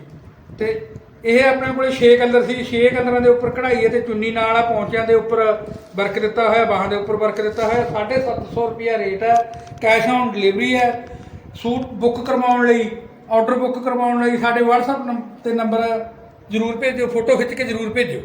ਤੇ ਇਹ ਆਪਣੇ ਕੋਲੇ 6 ਕਲਰ ਸੀ 6 ਕਲਰਾਂ ਦੇ ਉੱਪਰ ਕਢਾਈ ਹੈ ਤੇ ਚੁੰਨੀ ਨਾਲ ਆ ਪੌਂਚਿਆਂ ਦੇ ਉੱਪਰ ਵਰਕ ਦਿੱਤਾ ਹੋਇਆ, ਬਾਹਾਂ ਦੇ ਉੱਪਰ ਵਰਕ ਦਿੱਤਾ ਹੋਇਆ 750 ਰੁਪਏ ਰੇਟ ਹੈ। ਕੈਸ਼ ਔਨ ਡਿਲੀਵਰੀ ਹੈ। ਸੂਟ ਬੁੱਕ ਕਰਵਾਉਣ ਲਈ ਆਰਡਰ ਬੁੱਕ ਕਰਵਾਉਣ ਲਈ ਸਾਡੇ WhatsApp ਨੰਬ- ਤੇ ਨੰਬਰ ਜ਼ਰੂਰ ਭੇਜਿਓ ਫੋਟੋ ਖਿੱਚ ਕੇ ਜ਼ਰੂਰ ਭੇਜਿਓ।